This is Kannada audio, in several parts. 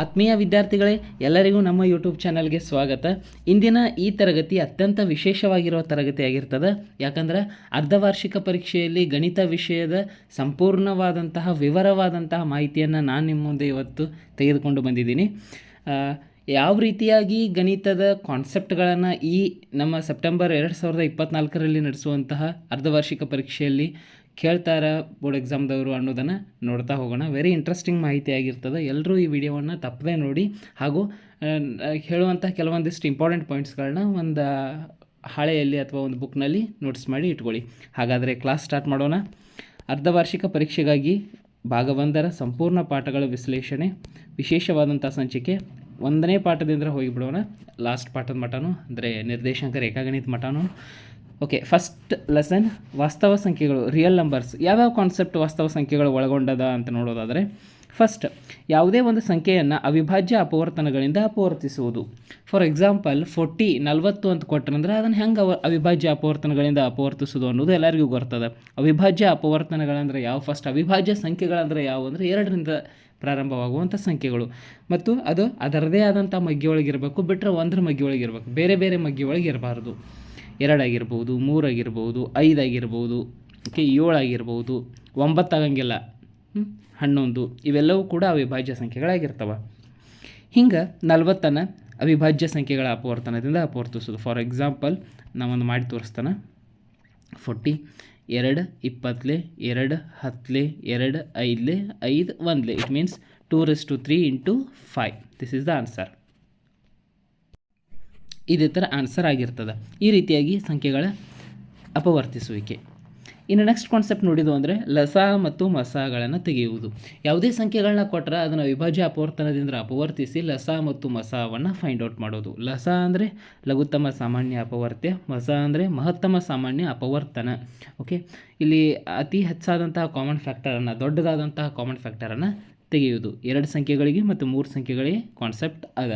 ಆತ್ಮೀಯ ವಿದ್ಯಾರ್ಥಿಗಳೇ, ಎಲ್ಲರಿಗೂ ನಮ್ಮ ಯೂಟ್ಯೂಬ್ ಚಾನಲ್ಗೆ ಸ್ವಾಗತ. ಇಂದಿನ ಈ ತರಗತಿ ಅತ್ಯಂತ ವಿಶೇಷವಾಗಿರುವ ತರಗತಿಯಾಗಿರ್ತದೆ. ಯಾಕಂದ್ರೆ ಅರ್ಧವಾರ್ಷಿಕ ಪರೀಕ್ಷೆಯಲ್ಲಿ ಗಣಿತ ವಿಷಯದ ಸಂಪೂರ್ಣವಾದಂತಹ, ವಿವರವಾದಂತಹ ಮಾಹಿತಿಯನ್ನು ನಾನು ನಿಮ್ಮ ಮುಂದೆ ಇವತ್ತು ತೆಗೆದುಕೊಂಡು ಬಂದಿದ್ದೀನಿ. ಯಾವ ರೀತಿಯಾಗಿ ಗಣಿತದ ಕಾನ್ಸೆಪ್ಟ್ಗಳನ್ನು ಈ ನಮ್ಮ ಸೆಪ್ಟೆಂಬರ್ ಎರಡು ಸಾವಿರದ ಇಪ್ಪತ್ನಾಲ್ಕರಲ್ಲಿ ನಡೆಸುವಂತಹ ಅರ್ಧವಾರ್ಷಿಕ ಪರೀಕ್ಷೆಯಲ್ಲಿ ಕೇಳ್ತಾರ ಬೋರ್ಡ್ ಎಕ್ಸಾಮ್ದವರು ಅನ್ನೋದನ್ನು ನೋಡ್ತಾ ಹೋಗೋಣ. ವೆರಿ ಇಂಟ್ರೆಸ್ಟಿಂಗ್ ಮಾಹಿತಿ ಆಗಿರ್ತದೆ. ಎಲ್ಲರೂ ಈ ವಿಡಿಯೋವನ್ನು ತಪ್ಪದೇ ನೋಡಿ ಹಾಗೂ ಹೇಳುವಂಥ ಕೆಲವೊಂದಿಷ್ಟು ಇಂಪಾರ್ಟೆಂಟ್ ಪಾಯಿಂಟ್ಸ್ಗಳನ್ನ ಒಂದು ಹಾಳೆಯಲ್ಲಿ ಅಥವಾ ಒಂದು ಬುಕ್ನಲ್ಲಿ ನೋಟ್ಸ್ ಮಾಡಿ ಇಟ್ಕೊಳ್ಳಿ. ಹಾಗಾದರೆ ಕ್ಲಾಸ್ ಸ್ಟಾರ್ಟ್ ಮಾಡೋಣ. ಅರ್ಧವಾರ್ಷಿಕ ಪರೀಕ್ಷೆಗಾಗಿ ಭಾಗ ಒಂದರ ಸಂಪೂರ್ಣ ಪಾಠಗಳ ವಿಶ್ಲೇಷಣೆ ವಿಶೇಷವಾದಂಥ ಸಂಚಿಕೆ, ಒಂದನೇ ಪಾಠದಿಂದ ಹೋಗಿಬಿಡೋಣ. ಲಾಸ್ಟ್ ಪಾಠದ ಮಠನೂ, ಅಂದರೆ ನಿರ್ದೇಶಾಂಕ ರೇಖಾಗಣಿತ ಮಟನು ಓಕೆ ಫಸ್ಟ್ ಲೆಸನ್ ವಾಸ್ತವ ಸಂಖ್ಯೆಗಳು ರಿಯಲ್ ನಂಬರ್ಸ್ ಯಾವ್ಯಾವ ಕಾನ್ಸೆಪ್ಟ್ ವಾಸ್ತವ ಸಂಖ್ಯೆಗಳು ಒಳಗೊಂಡದ ಅಂತ ನೋಡೋದಾದರೆ ಫಸ್ಟ್ ಯಾವುದೇ ಒಂದು ಸಂಖ್ಯೆಯನ್ನು ಅವಿಭಾಜ್ಯ ಅಪವರ್ತನಗಳಿಂದ ಅಪವರ್ತಿಸುವುದು. ಫಾರ್ ಎಕ್ಸಾಂಪಲ್ ಫೋರ್ಟಿ ನಲ್ವತ್ತು ಅಂತ ಕೊಟ್ಟರಂದ್ರೆ ಅದನ್ನು ಹೆಂಗೆ ಅವ, ಅವಿಭಾಜ್ಯ ಅಪವರ್ತನಗಳಿಂದ ಅಪವರ್ತಿಸೋದು ಅನ್ನೋದು ಎಲ್ಲರಿಗೂ ಗೊತ್ತದ ಅವಿಭಾಜ್ಯ ಅಪವರ್ತನಗಳಂದ್ರೆ ಯಾವ? ಫಸ್ಟ್ ಅವಿಭಾಜ್ಯ ಸಂಖ್ಯೆಗಳಂದರೆ ಯಾವ ಅಂದರೆ ಎರಡರಿಂದ ಪ್ರಾರಂಭವಾಗುವಂಥ ಸಂಖ್ಯೆಗಳು. ಮತ್ತು ಅದು ಅದರದೇ ಆದಂಥ ಮಗ್ಗಿಯೊಳಗಿರಬೇಕು ಬಿಟ್ಟರೆ ಒಂದರ ಮಗ್ಗಿಯೊಳಗಿರಬೇಕು. ಬೇರೆ ಬೇರೆ ಮಗ್ಗಿಯೊಳಗೆ ಇರಬಾರ್ದು ಎರಡಾಗಿರ್ಬೋದು, ಮೂರಾಗಿರ್ಬೋದು, ಐದಾಗಿರ್ಬೋದು ಓಕೆ ಏಳಾಗಿರ್ಬೋದು, ಒಂಬತ್ತಾಗಂಗಿಲ್ಲ. ಹನ್ನೊಂದು. ಇವೆಲ್ಲವೂ ಕೂಡ ಅವಿಭಾಜ್ಯ ಸಂಖ್ಯೆಗಳಾಗಿರ್ತವೆ. ಹಿಂಗೆ ನಲ್ವತ್ತನ್ನು ಅವಿಭಾಜ್ಯ ಸಂಖ್ಯೆಗಳ ಅಪವರ್ತನದಿಂದ ಅಪವರ್ತಿಸೋದು. ಫಾರ್ ಎಕ್ಸಾಂಪಲ್ ನಾವೊಂದು ಮಾಡಿ ತೋರಿಸ್ತಾನೆ. ಫೋರ್ಟಿ, ಎರಡು, ಇಪ್ಪತ್ತಲೆ, ಎರಡು, ಹತ್ತಲೆ, ಎರಡು, ಐದಲೆ, ಐದು, ಒಂದ್ಲೆ. It means two raised to three into five this is the answer ಇದೇ ಥರ ಆನ್ಸರ್ ಆಗಿರ್ತದೆ. ಈ ರೀತಿಯಾಗಿ ಸಂಖ್ಯೆಗಳ ಅಪವರ್ತಿಸುವಿಕೆ. ಇನ್ನು ನೆಕ್ಸ್ಟ್ ಕಾನ್ಸೆಪ್ಟ್ ನೋಡಿದ್ದು ಅಂದರೆ ಲಸ ಮತ್ತು ಮಸಗಳನ್ನು ತೆಗೆಯುವುದು. ಯಾವುದೇ ಸಂಖ್ಯೆಗಳನ್ನ ಕೊಟ್ಟರೆ ಅದನ್ನು ವಿಭಾಜ್ಯ ಅಪವರ್ತನದಿಂದ ಅಪವರ್ತಿಸಿ ಲಸ ಮತ್ತು ಮಸವನ್ನು ಫೈಂಡ್ ಔಟ್ ಮಾಡೋದು. ಲಸ ಅಂದರೆ ಲಘುತ್ತಮ ಸಾಮಾನ್ಯ ಅಪವರ್ತ್ಯ, ಮಸ ಅಂದರೆ ಮಹತ್ತಮ ಸಾಮಾನ್ಯ ಅಪವರ್ತನ. ಓಕೆ ಇಲ್ಲಿ ಅತಿ ಹೆಚ್ಚಾದಂತಹ ಕಾಮನ್ ಫ್ಯಾಕ್ಟರನ್ನು ದೊಡ್ಡದಾದಂತಹ ಕಾಮನ್ ಫ್ಯಾಕ್ಟರನ್ನು ತೆಗೆಯುವುದು. ಎರಡು ಸಂಖ್ಯೆಗಳಿಗೆ ಮತ್ತು ಮೂರು ಸಂಖ್ಯೆಗಳಿಗೆ ಕಾನ್ಸೆಪ್ಟ್ ಅದ.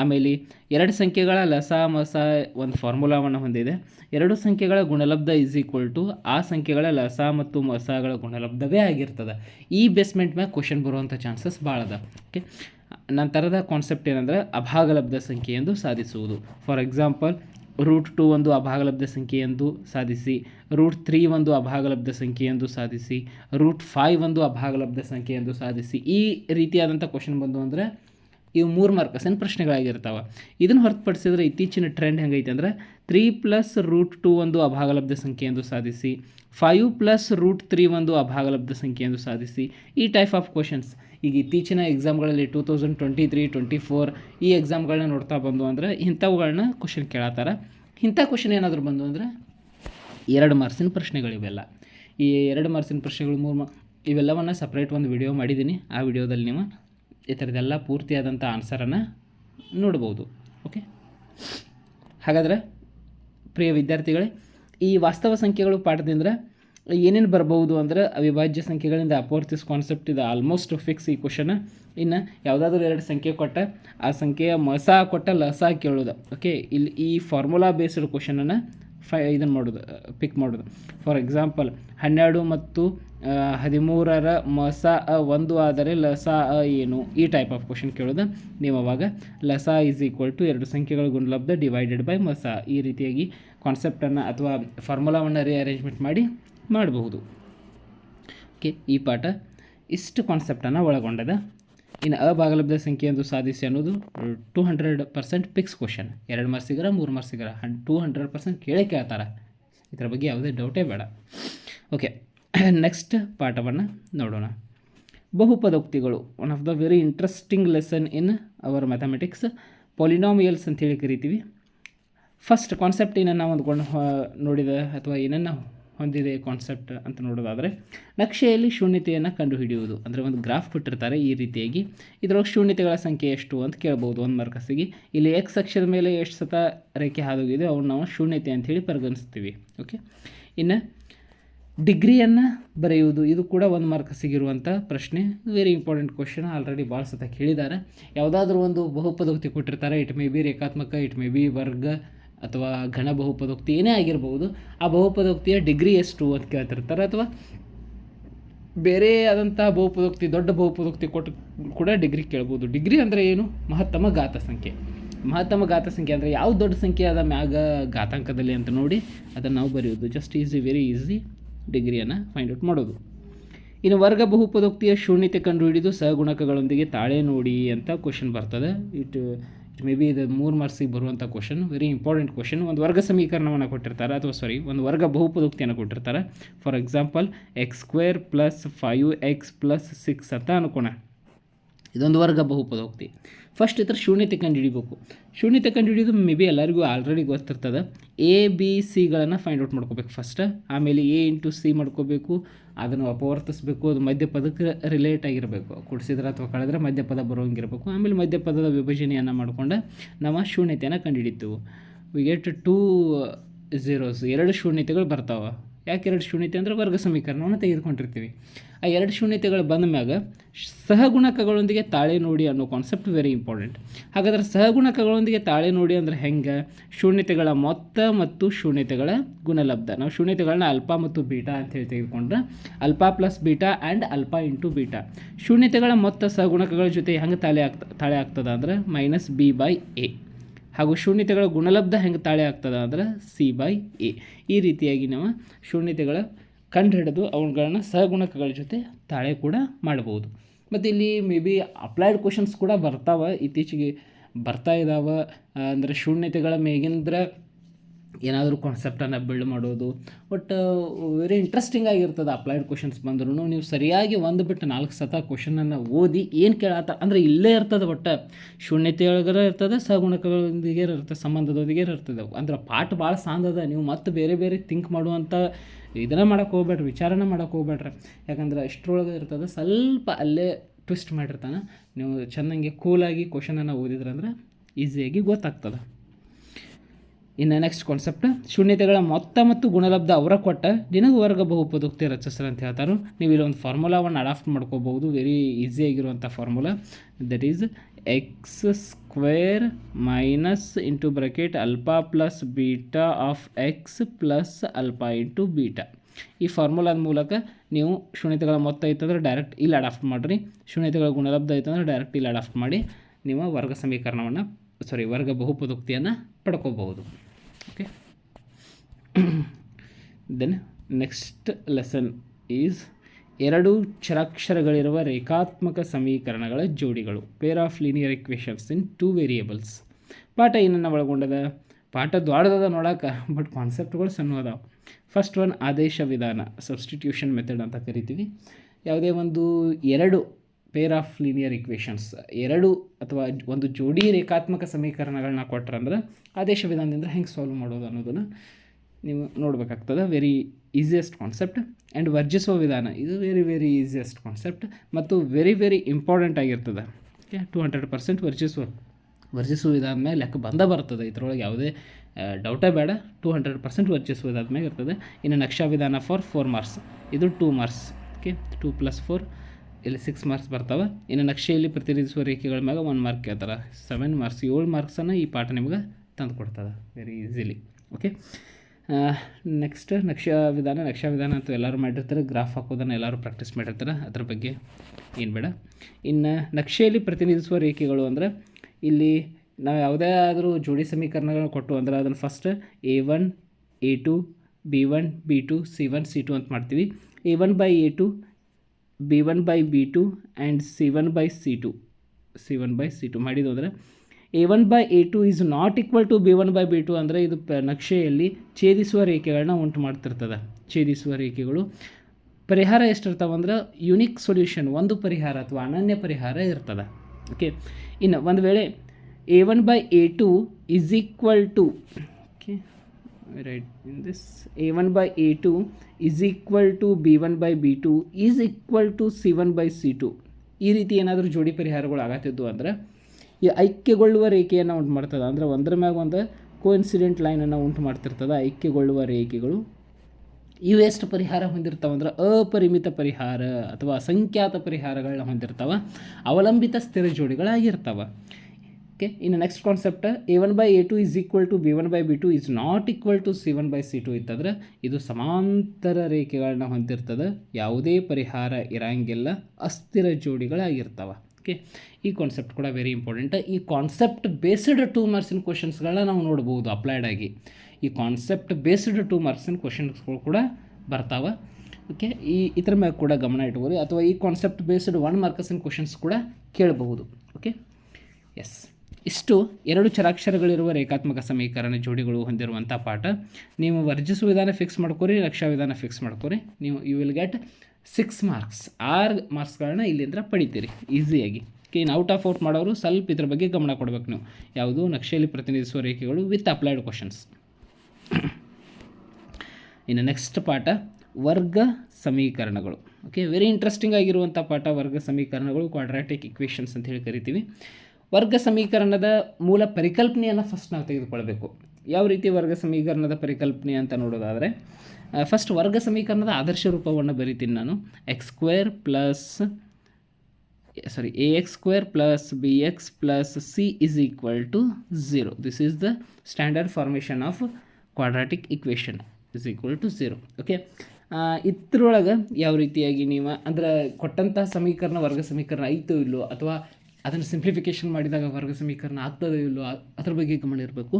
ಆಮೇಲೆ ಎರಡು ಸಂಖ್ಯೆಗಳ ಲಸ ಮಸ ಒಂದು ಫಾರ್ಮುಲಾವನ್ನು ಹೊಂದಿದೆ. ಎರಡು ಸಂಖ್ಯೆಗಳ ಗುಣಲಬ್ಧ ಇಸ್ ಈಕ್ವಲ್ ಟು ಆ ಸಂಖ್ಯೆಗಳ ಲಸ ಮತ್ತು ಮಸಗಳ ಗುಣಲಬ್ಧವೇ ಆಗಿರ್ತದೆ. ಈ ಬೇಸ್ಮೆಂಟ್ ಮ್ಯಾಗ ಕ್ವಶನ್ ಬರುವಂಥ ಚಾನ್ಸಸ್ ಭಾಳ ಅದ ಓಕೆ ನಂತರದ ಕಾನ್ಸೆಪ್ಟ್ ಏನಂದರೆ ಅಭಾಗಲಬ್ಧ ಸಂಖ್ಯೆ ಎಂದು ಸಾಧಿಸುವುದು. ಫಾರ್ ಎಕ್ಸಾಂಪಲ್ ರೂಟ್ ಟು ಒಂದು ಅಭಾಗಲಬ್ಧ ಸಂಖ್ಯೆ ಎಂದು ಸಾಧಿಸಿ ರೂಟ್ ತ್ರೀ ಒಂದು ಅಭಾಗಲಬ್ಧ ಸಂಖ್ಯೆ ಎಂದು ಸಾಧಿಸಿ ರೂಟ್ ಫೈವ್ ಒಂದು ಅಭಾಗಲಬ್ಧ ಸಂಖ್ಯೆ ಎಂದು ಸಾಧಿಸಿ, ಈ ರೀತಿಯಾದಂಥ ಕ್ವಶನ್ ಬಂದು ಅಂದರೆ ಇವು ಮೂರು ಮಾರ್ಕಸನ್ ಪ್ರಶ್ನೆಗಳಾಗಿರ್ತಾವೆ. ಇದನ್ನು ಹೊರತುಪಡಿಸಿದ್ರೆ ಇತ್ತೀಚಿನ ಟ್ರೆಂಡ್ ಹೆಂಗೈತೆ ಅಂದ್ರೆ ತ್ರೀ ಪ್ಲಸ್ ರೂಟ್ ಟು ಒಂದು ಅಭಾಗಲಬ್ಧ ಸಂಖ್ಯೆ ಎಂದು ಸಾಧಿಸಿ ಫೈವ್ ಪ್ಲಸ್ ರೂಟ್ ತ್ರೀ ಒಂದು ಅಭಾಗಲಬ್ಧ ಸಂಖ್ಯೆ ಎಂದು ಸಾಧಿಸಿ, ಈ ಟೈಪ್ ಆಫ್ ಕ್ವಶನ್ಸ್ ಈಗ ಇತ್ತೀಚಿನ ಎಕ್ಸಾಮ್ಗಳಲ್ಲಿ two thousand twenty three twenty four ಈ ಎಕ್ಸಾಮ್ಗಳನ್ನ ನೋಡ್ತಾ ಬಂದು ಅಂದ್ರೆ ಇಂಥವುಗಳನ್ನ ಕ್ವಶನ್ ಕೇಳತ್ತಾರ ಇಂಥ ಕ್ವಶನ್ ಏನಾದರೂ ಬಂದು ಅಂದ್ರೆ ಎರಡು ಮಾರ್ಕ್ಸಿನ ಪ್ರಶ್ನೆಗಳಿವೆಲ್ಲ ಈ ಎರಡು ಮಾರ್ಕ್ಸಿನ ಪ್ರಶ್ನೆಗಳು ಮೂರು ಮಾ ಇವೆಲ್ಲವನ್ನು ಸಪ್ರೇಟ್ ಒಂದು ವಿಡಿಯೋ ಮಾಡಿದ್ದೀನಿ ಆ ವಿಡಿಯೋದಲ್ಲಿ ನೀವು ಈ ಥರದ್ದೆಲ್ಲ ಪೂರ್ತಿಯಾದಂಥ ಆನ್ಸರನ್ನು ನೋಡ್ಬೋದು ಓಕೆ ಹಾಗಾದರೆ ಪ್ರಿಯ ವಿದ್ಯಾರ್ಥಿಗಳೇ, ಈ ವಾಸ್ತವ ಸಂಖ್ಯೆಗಳು ಪಾಠದಿಂದ ಏನೇನು ಬರಬಹುದು ಅಂದ್ರೆ ಅವಿಭಾಜ್ಯ ಸಂಖ್ಯೆಗಳಿಂದ ಅಪೋರ್ತಿಸ್ ಕಾನ್ಸೆಪ್ಟ್ ಇದೆ ಆಲ್ಮೋಸ್ಟ್ ಫಿಕ್ಸ್ ಈ ಕ್ವಶನ್ ಇನ್ನು ಯಾವುದಾದ್ರೂ ಎರಡು ಸಂಖ್ಯೆ ಕೊಟ್ಟ, ಆ ಸಂಖ್ಯೆಯ ಮಸ ಕೊಟ್ಟ ಲಸ ಕೇಳೋದು ಓಕೆ ಇಲ್ಲಿ ಈ ಫಾರ್ಮುಲಾ ಬೇಸ್ಡ್ ಕ್ವಶನನ್ನು ಫೈ ಇದನ್ನು ಮಾಡೋದು ಪಿಕ್ ಮಾಡೋದು. ಫಾರ್ ಎಕ್ಸಾಂಪಲ್ ಹನ್ನೆರಡು ಮತ್ತು ಹದಿಮೂರರ ಮಸ ಅ ಒಂದು ಆದರೆ ಲಸ ಅ ಏನು? ಈ ಟೈಪ್ ಆಫ್ ಕ್ವಶನ್ ಕೇಳೋದು ನೀವು ಅವಾಗ ಲಸ ಈಸ್ ಈಕ್ವಲ್ ಟು ಎರಡು ಸಂಖ್ಯೆಗಳ ಗುಣಲಬ್ಧ ಡಿವೈಡೆಡ್ ಬೈ ಮಸ. ಈ ರೀತಿಯಾಗಿ ಕಾನ್ಸೆಪ್ಟನ್ನು ಅಥವಾ ಫಾರ್ಮುಲಾವನ್ನು ರಿಅರೇಂಜ್ಮೆಂಟ್ ಮಾಡಿ ಮಾಡಬಹುದು. ಓಕೆ ಈ ಪಾಠ ಇಷ್ಟು ಕಾನ್ಸೆಪ್ಟನ್ನು ಒಳಗೊಂಡದ. ಇನ್ನು ಅಭಾಗಲಬ್ಧ ಸಂಖ್ಯೆ ಎಂದು ಸಾಧಿಸಿ ಅನ್ನೋದು two hundred percent fix question ಎರಡು ಮಾರ್ಕ್ಸಿಗರ ಮೂರು ಮಾರ್ಕ್ಸಿಗರ ಹಂಡ್ ಟೂ ಹಂಡ್ರೆಡ್ ಪರ್ಸೆಂಟ್ ಕೇಳೇ ಕೇಳ್ತಾರೆ. ಇದರ ಬಗ್ಗೆ ಯಾವುದೇ ಡೌಟೇ ಬೇಡ. ಓಕೆ ನೆಕ್ಸ್ಟ್ ಪಾಠವನ್ನು ನೋಡೋಣ. ಬಹುಪದೋಕ್ತಿಗಳು one of the very interesting lesson in our mathematics polynomials ಅಂತೇಳಿ ಕರಿತೀವಿ. ಫಸ್ಟ್ ಕಾನ್ಸೆಪ್ಟ್ ಏನನ್ನು ಒಂದು ಕೊಂಡು ನೋಡಿದ ಅಥವಾ ಏನನ್ನು ಹೊಂದಿದೆ ಕಾನ್ಸೆಪ್ಟ್ ಅಂತ ನೋಡೋದಾದರೆ. ನಕ್ಷೆಯಲ್ಲಿ ಶೂನ್ಯತೆಯನ್ನು ಕಂಡುಹಿಡಿಯುವುದು. ಅಂದರೆ ಒಂದು ಗ್ರಾಫ್ ಕೊಟ್ಟಿರ್ತಾರೆ ಈ ರೀತಿಯಾಗಿ. ಇದರೊಳಗೆ ಶೂನ್ಯತೆಗಳ ಸಂಖ್ಯೆ ಎಷ್ಟು ಅಂತ ಕೇಳ್ಬೋದು ಒಂದು ಮಾರ್ಕಸಿಗೆ ಇಲ್ಲಿ ಎಕ್ಸ್ ಅಕ್ಷದ ಮೇಲೆ ಎಷ್ಟು ಸತ ರೇಖೆ ಹಾದೋಗಿದೆ ಅವನ್ನ ನಾವು ಶೂನ್ಯತೆ ಅಂಥೇಳಿ ಪರಿಗಣಿಸ್ತೀವಿ. ಓಕೆ ಇನ್ನು ಡಿಗ್ರಿಯನ್ನು ಬರೆಯುವುದು, ಇದು ಕೂಡ ಒಂದು ಮಾರ್ಕ್ ಸಿಗಿರುವಂಥ ಪ್ರಶ್ನೆ. ವೆರಿ ಇಂಪಾರ್ಟೆಂಟ್ ಕ್ವಶನ್ ಆಲ್ರೆಡಿ ಭಾಳ ಸತ ಕೇಳಿದ್ದಾರೆ ಯಾವುದಾದ್ರೂ ಒಂದು ಬಹುಪದೋಕ್ತಿ ಕೊಟ್ಟಿರ್ತಾರೆ. ಇಟ್ ಮೇ ಬಿ ರೇಖಾತ್ಮಕ ಇಟ್ ಮೇ ಬಿ ವರ್ಗ ಅಥವಾ ಘನ ಬಹುಪದೋಕ್ತಿ ಏನೇ ಆಗಿರ್ಬೋದು, ಆ ಬಹುಪದೋಕ್ತಿಯ ಡಿಗ್ರಿ ಎಷ್ಟು ಅಂತ ಕೇಳ್ತಿರ್ತಾರೆ. ಅಥವಾ ಬೇರೆ ಆದಂಥ ಬಹುಪದೋಕ್ತಿ, ದೊಡ್ಡ ಬಹುಪದೋಕ್ತಿ ಕೊಟ್ಟು ಕೂಡ ಡಿಗ್ರಿ ಕೇಳ್ಬೋದು. ಡಿಗ್ರಿ ಅಂದರೆ ಏನು? ಮಹತ್ತಮ ಘಾತ ಸಂಖ್ಯೆ. ಮಹತ್ತಮ ಘಾತ ಸಂಖ್ಯೆ ಅಂದರೆ ಯಾವ ದೊಡ್ಡ ಸಂಖ್ಯೆ ಅದ ಮ್ಯಾಗ ಘಾತಾಂಕದಲ್ಲಿ ಅಂತ ನೋಡಿ ಅದನ್ನು ನಾವು ಬರೆಯೋದು. ಜಸ್ಟ್ ಈಸಿ ವೆರಿ ಈಸಿ ಡಿಗ್ರಿಯನ್ನು ಫೈಂಡ್ ಔಟ್ ಮಾಡೋದು. ಇನ್ನು ವರ್ಗ ಬಹುಪದೋಕ್ತಿಯ ಶೂನ್ಯತೆ ಕಂಡುಹಿಡಿದು ಸಹಗುಣಕಗಳೊಂದಿಗೆ ತಾಳೆ ನೋಡಿ ಅಂತ ಕ್ವಶನ್ ಬರ್ತದೆ. ಇಟ್ ಇಟ್ ಮೇ ಬಿ ಇದು ಮೂರು ಮಾರ್ಕ್ಸಿಗೆ ಬರುವಂಥ ಕ್ವಶನ್ ವೆರಿ ಇಂಪಾರ್ಟೆಂಟ್ ಕ್ವಶನ್ ಒಂದು ವರ್ಗ ಸಮೀಕರಣವನ್ನು ಕೊಟ್ಟಿರ್ತಾರೆ, ಅಥವಾ ಸಾರಿ ಒಂದು ವರ್ಗ ಬಹುಪದೋಕ್ತಿಯನ್ನು ಕೊಟ್ಟಿರ್ತಾರೆ. For example X square plus five X plus six ಅಂತ ಅನ್ಕೋಣ. ಇದೊಂದು ವರ್ಗ ಬಹುಪದೋಕ್ತಿ. ಫಸ್ಟ್ ಇದ್ರ ಶೂನ್ಯತೆ ಕಂಡುಹಿಡಿಬೇಕು. ಶೂನ್ಯತೆ ಕಂಡುಹಿಡಿಯೋದು ಮೇ ಬಿ ಎಲ್ಲರಿಗೂ ಆಲ್ರೆಡಿ ಗೊತ್ತಿರ್ತದೆ. ಎ ಬಿ ಸಿಗಳನ್ನು ಫೈಂಡ್ ಔಟ್ ಮಾಡ್ಕೋಬೇಕು ಫಸ್ಟ್ ಆಮೇಲೆ ಎ ಇಂಟು ಸಿ ಮಾಡ್ಕೋಬೇಕು. ಅದನ್ನು ಅಪವರ್ತಿಸಬೇಕು. ಅದು ಮಧ್ಯಪದಕ್ಕೆ ರಿಲೇಟ್ ಆಗಿರಬೇಕು. ಕುಡಿಸಿದ್ರೆ ಅಥವಾ ಕಳೆದ್ರೆ ಮಧ್ಯಪದ ಬರೋಂಗಿರಬೇಕು ಆಮೇಲೆ ಮಧ್ಯಪದದ ವಿಭಜನೆಯನ್ನು ಮಾಡಿಕೊಂಡು ನಾವು ಶೂನ್ಯತೆಯನ್ನು ಕಂಡುಹಿಡಿತೀವಿ. ವಿ ಗೆಟ್ ಟೂ ಝೀರೋಸ್ ಎರಡು ಶೂನ್ಯತೆಗಳು ಬರ್ತಾವೆ. ಯಾಕೆ ಎರಡು ಶೂನ್ಯತೆ ಅಂದರೆ ವರ್ಗ ಸಮೀಕರಣವನ್ನು ತೆಗೆದುಕೊಂಡಿರ್ತೀವಿ. ಆ ಎರಡು ಶೂನ್ಯತೆಗಳು ಬಂದ ಮ್ಯಾಗ ಸಹಗುಣಕಗಳೊಂದಿಗೆ ತಾಳೆ ನೋಡಿ ಅನ್ನೋ ಕಾನ್ಸೆಪ್ಟ್ ವೆರಿ ಇಂಪಾರ್ಟೆಂಟ್ ಹಾಗಾದ್ರೆ ಸಹಗುಣಕಗಳೊಂದಿಗೆ ತಾಳೆ ನೋಡಿ ಅಂದರೆ ಹೆಂಗೆ? ಶೂನ್ಯತೆಗಳ ಮೊತ್ತ ಮತ್ತು ಶೂನ್ಯತೆಗಳ ಗುಣಲಬ್ಧ. ನಾವು ಶೂನ್ಯತೆಗಳನ್ನ ಅಲ್ಪಾ ಮತ್ತು ಬೀಟಾ ಅಂತ ಹೇಳಿ ತೆಗೆದುಕೊಂಡ್ರೆ. Alpha plus beta and alpha into beta. ಶೂನ್ಯತೆಗಳ ಮೊತ್ತ ಸಹಗುಣಕಗಳ ಜೊತೆ ಹೆಂಗೆ ತಾಳೆ ಆಗ್ತ, ತಾಳೆ ಆಗ್ತದೆ ಅಂದರೆ ಮೈನಸ್ ಬಿ ಬೈ ಎ ಹಾಗೂ ಶೂನ್ಯತೆಗಳ ಗುಣಲಬ್ಧ ಹೆಂಗೆ ತಾಳೆ ಆಗ್ತದೆ ಅಂದ್ರೆ ಸಿ ಬೈ ಎ. ಈ ರೀತಿಯಾಗಿ ನಾವು ಶೂನ್ಯತೆಗಳ ಕಂಡುಹಿಡಿದು ಅವುಗಳನ್ನ ಸಹಗುಣಕಗಳ ಜೊತೆ ತಾಳೆ ಕೂಡ ಮಾಡ್ಬೋದು ಮತ್ತು ಇಲ್ಲಿ ಮೇ ಬಿ ಅಪ್ಲೈಡ್ ಕ್ವಶನ್ಸ್ ಕೂಡ ಬರ್ತಾವೆ. ಇತ್ತೀಚೆಗೆ ಬರ್ತಾ ಇದ್ದಾವೆ ಅಂದರೆ ಶೂನ್ಯತೆಗಳ ಮೇಗಿಂದ್ರ ಏನಾದರೂ ಕಾನ್ಸೆಪ್ಟನ್ನು ಬಿಲ್ಡ್ ಮಾಡೋದು. ಬಟ್ ವೆರಿ ಇಂಟ್ರೆಸ್ಟಿಂಗ್ ಆಗಿರ್ತದೆ ಅಪ್ಲೈಡ್ ಕ್ವಶನ್ಸ್ ಬಂದ್ರೂ ನೀವು ಸರಿಯಾಗಿ ಒಂದು ಬಿಟ್ಟು ನಾಲ್ಕು ಸತ ಕ್ವಶನನ್ನು ಓದಿ ಏನು ಕೇಳಾತ ಅಂದರೆ ಇಲ್ಲೇ ಇರ್ತದೆ ಒಟ್ಟು ಶೂನ್ಯತೆಯೊಳಗರ ಇರ್ತದೆ ಸಗುಣಕಗಳೊಂದಿಗೆ ಇರ್ತದೆ ಸಂಬಂಧದೊಂದಿಗೆ ಇರ್ತದೆ ಅಂದ್ರೆ ಪಾಠ ಭಾಳ ಸಾಂದದ. ನೀವು ಮತ್ತೆ ಬೇರೆ ಬೇರೆ ಥಿಂಕ್ ಮಾಡುವಂಥ ಇದನ್ನು ಮಾಡೋಕೆ ಹೋಗ್ಬೇಡ್ರಿ, ವಿಚಾರನ ಮಾಡೋಕೆ ಹೋಗ್ಬೇಡ್ರಿ. ಯಾಕಂದ್ರೆ ಇಷ್ಟರೊಳಗೆ ಇರ್ತದೆ, ಸ್ವಲ್ಪ ಅಲ್ಲೇ ಟ್ವಿಸ್ಟ್ ಮಾಡಿರ್ತಾನೆ. ನೀವು ಚೆನ್ನಾಗಿ ಕೂಲಾಗಿ ಕ್ವಶನನ್ನು ಓದಿದ್ರಂದ್ರೆ ಈಸಿಯಾಗಿ ಗೊತ್ತಾಗ್ತದೆ. ಇನ್ನು ನೆಕ್ಸ್ಟ್ ಕಾನ್ಸೆಪ್ಟ್ ಶೂನ್ಯತೆಗಳ ಮೊತ್ತ ಮತ್ತು ಗುಣಲಬ್ಧ ಅವರ ಕೊಟ್ಟ ನಿನಗೆ ವರ್ಗ ಬಹುಪದೋಕ್ತಿ ರಚಿಸ್ತಾರೆ ಅಂತ ಹೇಳ್ತಾರೆ. ನೀವು ಇಲ್ಲೊಂದು ಫಾರ್ಮುಲಾವನ್ನು ಅಡಾಪ್ಟ್ ಮಾಡ್ಕೋಬಹುದು. Very ಈಸಿಯಾಗಿರುವಂಥ formula that is x square minus into bracket alpha plus beta of x plus alpha into beta ಈ ಫಾರ್ಮುಲಾದ ಮೂಲಕ ನೀವು ಶೂನ್ಯತೆಗಳ ಮೊತ್ತ ಐತಂದ್ರೆ ಡೈರೆಕ್ಟ್ ಇಲ್ಲಿ ಅಡಾಪ್ಟ್ ಮಾಡಿರಿ. ಶೂನ್ಯತೆಗಳ ಗುಣಲಬ್ಧ ಐತಂದ್ರೆ ಡೈರೆಕ್ಟ್ ಇಲ್ಲಿ ಅಡಾಪ್ಟ್ ಮಾಡಿ. ನಿಮ್ಮ ವರ್ಗ ಸಮೀಕರಣವನ್ನು ಸಾರಿ ವರ್ಗ ಬಹುಪದೋಕ್ತಿಯನ್ನು ಪಡ್ಕೋಬಹುದು. Okay then next lesson is ಎರಡು ಚರಾಕ್ಷರಗಳಿರುವ ರೇಖಾತ್ಮಕ ಸಮೀಕರಣಗಳ ಜೋಡಿಗಳು. Pair of linear equations in two variables ಪಾಠ ಏನನ್ನು ಒಳಗೊಂಡದ? ಪಾಠ ದ್ವಾಡದ ನೋಡಕ್ಕೆ ಬಟ್ ಕಾನ್ಸೆಪ್ಟ್ಗಳು ಸಣ್ಣ ಅದಾವೆ ಫಸ್ಟ್ ಒನ್ ಆದೇಶ ವಿಧಾನ ಸಬ್ಸ್ಟಿಟ್ಯೂಷನ್ ಮೆಥಡ್ ಅಂತ ಕರಿತೀವಿ. ಯಾವುದೇ ಒಂದು ಎರಡು ಪೇರ್ ಆಫ್ ಲೀನಿಯರ್ ಇಕ್ವೇಷನ್ಸ್ ಎರಡು ಅಥವಾ ಒಂದು ಜೋಡಿ ರೇಖಾತ್ಮಕ ಸಮೀಕರಣಗಳನ್ನ ಕೊಟ್ರಂದ್ರೆ ಆದೇಶ ವಿಧಾನದಿಂದ ಹೆಂಗೆ ಸಾಲ್ವ್ ಮಾಡೋದು ಅನ್ನೋದನ್ನು ನೀವು ನೋಡಬೇಕಾಗ್ತದೆ. ವೆರಿ ಈಸಿಯೆಸ್ಟ್ ಕಾನ್ಸೆಪ್ಟ್ ಆ್ಯಂಡ್ ವರ್ಜಿಸುವ ವಿಧಾನ, ಇದು ವೆರಿ ವೆರಿ ಈಸಿಯೆಸ್ಟ್ ಕಾನ್ಸೆಪ್ಟ್ ಮತ್ತು ವೆರಿ ವೆರಿ ಇಂಪಾರ್ಟೆಂಟ್ ಆಗಿರ್ತದೆ. ಓಕೆ ಟು ಹಂಡ್ರೆಡ್ ಪರ್ಸೆಂಟ್ ವರ್ಜಿಸುವ ವರ್ಜಿಸುವ ವಿಧಾನ ಮೇಲೆ ಲೆಕ್ಕ ಬಂದ ಬರ್ತದೆ. ಇದರೊಳಗೆ ಯಾವುದೇ ಡೌಟೇ ಬೇಡ. ಟು ಹಂಡ್ರೆಡ್ ಪರ್ಸೆಂಟ್ ವರ್ಜಿಸುವ ವಿಧಾನ ಮೇಲೆ ಇರ್ತದೆ. ಇನ್ನು ನಕ್ಷಾ ವಿಧಾನ ಫಾರ್ ಫೋರ್ ಮಾರ್ಕ್ಸ್ ಇದು two marks okay two plus four ಇಲ್ಲಿ ಸಿಕ್ಸ್ ಮಾರ್ಕ್ಸ್ ಬರ್ತಾವೆ. ಇನ್ನು ನಕ್ಷೆಯಲ್ಲಿ ಪ್ರತಿನಿಧಿಸುವ ರೇಖೆಗಳ ಮ್ಯಾಗ ಒನ್ ಮಾರ್ಕ್ ಕೇಳ್ತಾರೆ. ಸೆವೆನ್ ಮಾರ್ಕ್ಸ್ ಏಳು ಮಾರ್ಕ್ಸನ್ನು ಈ ಪಾಠ ನಿಮ್ಗೆ ತಂದು ಕೊಡ್ತದೆ ವೆರಿ ಈಸಿಲಿ ಓಕೆ ನೆಕ್ಸ್ಟ್ ನಕ್ಷಾ ವಿಧಾನ ನಕ್ಷಾ ವಿಧಾನ ಅಂತ ಎಲ್ಲರೂ ಮಾಡಿರ್ತಾರೆ. ಗ್ರಾಫ್ ಹಾಕೋದನ್ನು ಎಲ್ಲರೂ ಪ್ರಾಕ್ಟೀಸ್ ಮಾಡಿರ್ತಾರೆ. ಅದ್ರ ಬಗ್ಗೆ ಏನು ಬೇಡ. ಇನ್ನು ನಕ್ಷೆಯಲ್ಲಿ ಪ್ರತಿನಿಧಿಸುವ ರೇಖೆಗಳು ಅಂದರೆ ಇಲ್ಲಿ ನಾವು ಯಾವುದೇ ಆದರೂ ಜೋಡಿ ಸಮೀಕರಣಗಳನ್ನ ಕೊಟ್ಟು ಅಂದ್ರೆ ಅದನ್ನು first a one a two b one b two c one c two ಅಂತ ಮಾಡ್ತೀವಿ. A one by a two b one by b two and c one by c two. C one by c two ಮಾಡಿದ್ದು ಅಂದರೆ a one by a two is not equal to b one by b two ಅಂದರೆ ಇದು ಪ ನಕ್ಷೆಯಲ್ಲಿ ಛೇದಿಸುವ ರೇಖೆಗಳನ್ನ ಉಂಟು ಮಾಡ್ತಿರ್ತದೆ. ಛೇದಿಸುವ ರೇಖೆಗಳು. ಪರಿಹಾರ ಎಷ್ಟಿರ್ತಾವಂದ್ರೆ ಯುನಿಕ್ ಸೊಲ್ಯೂಷನ್ ಒಂದು ಪರಿಹಾರ ಅಥವಾ ಅನನ್ಯ ಪರಿಹಾರ ಇರ್ತದೆ. ಓಕೆ ಇನ್ನು ಒಂದು ವೇಳೆ a one by a two is equal to okay right in this a one by equal to is by two b one by b two is equal to c one by c two ಈ ರೀತಿ ಏನಾದರೂ ಜೋಡಿ ಪರಿಹಾರಗಳು ಆಗತ್ತಿದ್ದು ಅಂದರೆ ಈ ಐಕ್ಯಗೊಳ್ಳುವ ರೇಖೆಯನ್ನು ಉಂಟು ಮಾಡ್ತದೆ. ಅಂದರೆ ಒಂದರ ಮ್ಯಾಗ ಒಂದು ಕೋಇನ್ಸಿಡೆಂಟ್ ಲೈನನ್ನು ಉಂಟು ಮಾಡ್ತಿರ್ತದೆ. ಐಕ್ಯಗೊಳ್ಳುವ ರೇಖೆಗಳು ಇವು ಎಷ್ಟು ಪರಿಹಾರ ಹೊಂದಿರ್ತಾವಂದ್ರೆ ಅಪರಿಮಿತ ಪರಿಹಾರ ಅಥವಾ ಅಸಂಖ್ಯಾತ ಪರಿಹಾರಗಳನ್ನ ಹೊಂದಿರ್ತಾವೆ. ಅವಲಂಬಿತ ಸ್ಥಿರ ಜೋಡಿಗಳಾಗಿರ್ತಾವೆ. ಓಕೆ ಇನ್ನು next concept A one by A two is equal to B one by B two is not equal to C one by C two ಇತ್ತಂದ್ರೆ ಇದು ಸಮಾಂತರ ರೇಖೆಗಳನ್ನ ಹೊಂದಿರ್ತದೆ, ಯಾವುದೇ ಪರಿಹಾರ, ಇರಂಗಿಲ್ಲ, ಅಸ್ಥಿರ ಜೋಡಿಗಳಾಗಿರ್ತಾವೆ. ಓಕೆ ಈ ಕಾನ್ಸೆಪ್ಟ್ ಕೂಡ ವೆರಿ ಇಂಪಾರ್ಟೆಂಟ್ ಈ ಕಾನ್ಸೆಪ್ಟ್ ಬೇಸ್ಡ್ ಟೂ ಮಾರ್ಕ್ಸಿನ ಕ್ವಶನ್ಸ್ಗಳನ್ನ ನಾವು ನೋಡ್ಬೋದು ಅಪ್ಲೈಡ್ ಆಗಿ. ಈ ಕಾನ್ಸೆಪ್ಟ್ ಬೇಸ್ಡ್ ಟೂ ಮಾರ್ಕ್ಸಿನ ಕ್ವಶನ್ಸ್ಗಳು ಕೂಡ ಬರ್ತಾವೆ. ಓಕೆ ಈ ಇದ್ರ ಮೇಲೆ ಕೂಡ ಗಮನ ಇಟ್ಬೋದು, ಅಥವಾ ಈ ಕಾನ್ಸೆಪ್ಟ್ ಬೇಸ್ಡ್ ಒನ್ ಮಾರ್ಕಸಿನ ಕ್ವಶನ್ಸ್ ಕೂಡ ಕೇಳಬಹುದು. ಓಕೆ ಎಸ್ ಇಷ್ಟು ಎರಡು ಚರಾಕ್ಷರಗಳಿರುವ ರೇಖಾತ್ಮಕ ಸಮೀಕರಣ ಜೋಡಿಗಳು ಹೊಂದಿರುವಂಥ ಪಾಠ. ನೀವು ವರ್ಜಿಸುವ ವಿಧಾನ ಫಿಕ್ಸ್ ಮಾಡ್ಕೊರಿ, ರಕ್ಷಾ ವಿಧಾನ ಫಿಕ್ಸ್ ಮಾಡ್ಕೊರಿ. ನೀವು you will get six marks ಆರು ಮಾರ್ಕ್ಸ್ಗಳನ್ನ ಇಲ್ಲಿಂದ ಪಡಿತೀರಿ ಈಸಿಯಾಗಿ ಇನ್ನು ಔಟ್ ಆಫ್ ಔಟ್ ಮಾಡೋರು ಸ್ವಲ್ಪ ಇದ್ರ ಬಗ್ಗೆ ಗಮನ ಕೊಡಬೇಕು ನೀವು. ಯಾವುದು? ನಕ್ಷೆಯಲ್ಲಿ ಪ್ರತಿನಿಧಿಸುವ ರೇಖೆಗಳು ವಿತ್ ಅಪ್ಲೈಡ್ ಕ್ವಶನ್ಸ್ ಇನ್ನು ನೆಕ್ಸ್ಟ್ ಪಾಠ, ವರ್ಗ ಸಮೀಕರಣಗಳು. ಓಕೆ ವೆರಿ ಇಂಟ್ರೆಸ್ಟಿಂಗ್ ಆಗಿರುವಂಥ ಪಾಠ, ವರ್ಗ ಸಮೀಕರಣಗಳು ಕ್ವಾಡ್ರಾಟಿಕ್ ಇಕ್ವೇಷನ್ಸ್ ಅಂತ ಹೇಳಿ ಕರಿತೀವಿ. ವರ್ಗ ಸಮೀಕರಣದ ಮೂಲ ಪರಿಕಲ್ಪನೆಯನ್ನು ಫಸ್ಟ್ ನಾವು ತೆಗೆದುಕೊಳ್ಬೇಕು. ಯಾವ ರೀತಿ ವರ್ಗ ಸಮೀಕರಣದ ಪರಿಕಲ್ಪನೆ ಅಂತ ನೋಡೋದಾದರೆ ಫಸ್ಟ್ ವರ್ಗ ಸಮೀಕರಣದ ಆದರ್ಶ ರೂಪವನ್ನು ಬರಿತೀನಿ ನಾನು. X square plus sorry a x square plus b x plus c is equal to zero this is the standard formation of quadratic equation is equal to zero okay ಇದ್ರೊಳಗೆ ಯಾವ ರೀತಿಯಾಗಿ ನೀವು, ಅಂದ್ರೆ ಕೊಟ್ಟಂತಹ ಸಮೀಕರಣ, ವರ್ಗ ಸಮೀಕರಣ ಐತೋ ಇಲ್ಲೋ ಅಥವಾ ಅದನ್ನು ಸಿಂಪ್ಲಿಫಿಕೇಷನ್ ಮಾಡಿದಾಗ ವರ್ಗ ಸಮೀಕರಣ ಆಗ್ತದೋ ಇಲ್ಲೋ ಅದ್ರ ಬಗ್ಗೆ ಗಮನ ಇರಬೇಕು.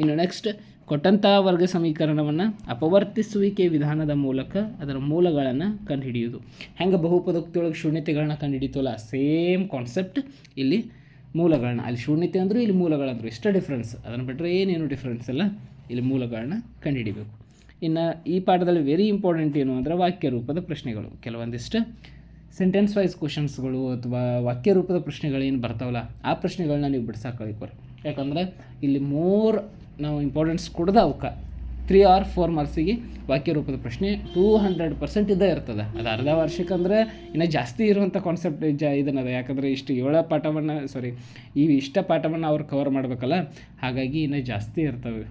ಇನ್ನು ನೆಕ್ಸ್ಟ್ ಕೊಟ್ಟಂಥ ವರ್ಗ ಸಮೀಕರಣವನ್ನು ಅಪವರ್ತಿಸುವಿಕೆ ವಿಧಾನದ ಮೂಲಕ ಅದರ ಮೂಲಗಳನ್ನು ಕಂಡುಹಿಡಿಯೋದು ಹೆಂಗೆ ಬಹುಪದಕ್ತಿಯೊಳಗೆ ಶೂನ್ಯತೆಗಳನ್ನ ಕಂಡುಹಿಡಿತವಲ್ಲ ಸೇಮ್ ಕಾನ್ಸೆಪ್ಟ್ ಇಲ್ಲಿ ಮೂಲಗಳನ್ನ. ಅಲ್ಲಿ ಶೂನ್ಯತೆ ಅಂದರು, ಇಲ್ಲಿ ಮೂಲಗಳಂದರು ಇಷ್ಟೇ ಡಿಫ್ರೆನ್ಸ್ ಅದನ್ನು ಬಿಟ್ಟರೆ ಏನೇನು ಡಿಫ್ರೆನ್ಸ್ ಇಲ್ಲ. ಇಲ್ಲಿ ಮೂಲಗಳನ್ನ ಕಂಡುಹಿಡಿಬೇಕು. ಇನ್ನು ಈ ಪಾಠದಲ್ಲಿ ವೆರಿ ಇಂಪಾರ್ಟೆಂಟ್ ಏನು ಅಂದರೆ ವಾಕ್ಯ ರೂಪದ ಪ್ರಶ್ನೆಗಳು. ಕೆಲವೊಂದಿಷ್ಟು ಸೆಂಟೆನ್ಸ್ ವೈಸ್ ಕ್ವಶನ್ಸ್ಗಳು ಅಥವಾ ವಾಕ್ಯ ರೂಪದ ಪ್ರಶ್ನೆಗಳು ಏನು ಬರ್ತಾವಲ್ಲ, ಆ ಪ್ರಶ್ನೆಗಳನ್ನ ನೀವು ಬಿಡ್ಸಕ್ಕೆ ಕಲಿಕೋರಿ ಯಾಕಂದರೆ ಇಲ್ಲಿ ಮೋರ್ ನಾವು ಇಂಪಾರ್ಟೆನ್ಸ್ ಕೊಡದ ಅವಕ್ಕೆ ತ್ರೀ ಆರ್ ಫೋರ್ ಮಾರ್ಕ್ಸಿಗೆ ವಾಕ್ಯ ರೂಪದ ಪ್ರಶ್ನೆ ಟೂ ಹಂಡ್ರೆಡ್ ಪರ್ಸೆಂಟ್ ಇದ್ದೇ ಇರ್ತದೆ. ಅದು ಅರ್ಧ ವಾರ್ಷಿಕ ಅಂದರೆ ಇನ್ನು ಜಾಸ್ತಿ ಇರುವಂಥ ಕಾನ್ಸೆಪ್ಟ್ ಜ ಇದನ್ನದ ಯಾಕಂದರೆ ಇಷ್ಟು ಏಳ ಪಾಠವನ್ನು ಸಾರಿ ಈ ಇಷ್ಟ ಪಾಠವನ್ನು ಅವ್ರು ಕವರ್ ಮಾಡಬೇಕಲ್ಲ, ಹಾಗಾಗಿ ಇನ್ನೂ ಜಾಸ್ತಿ ಇರ್ತವೆ.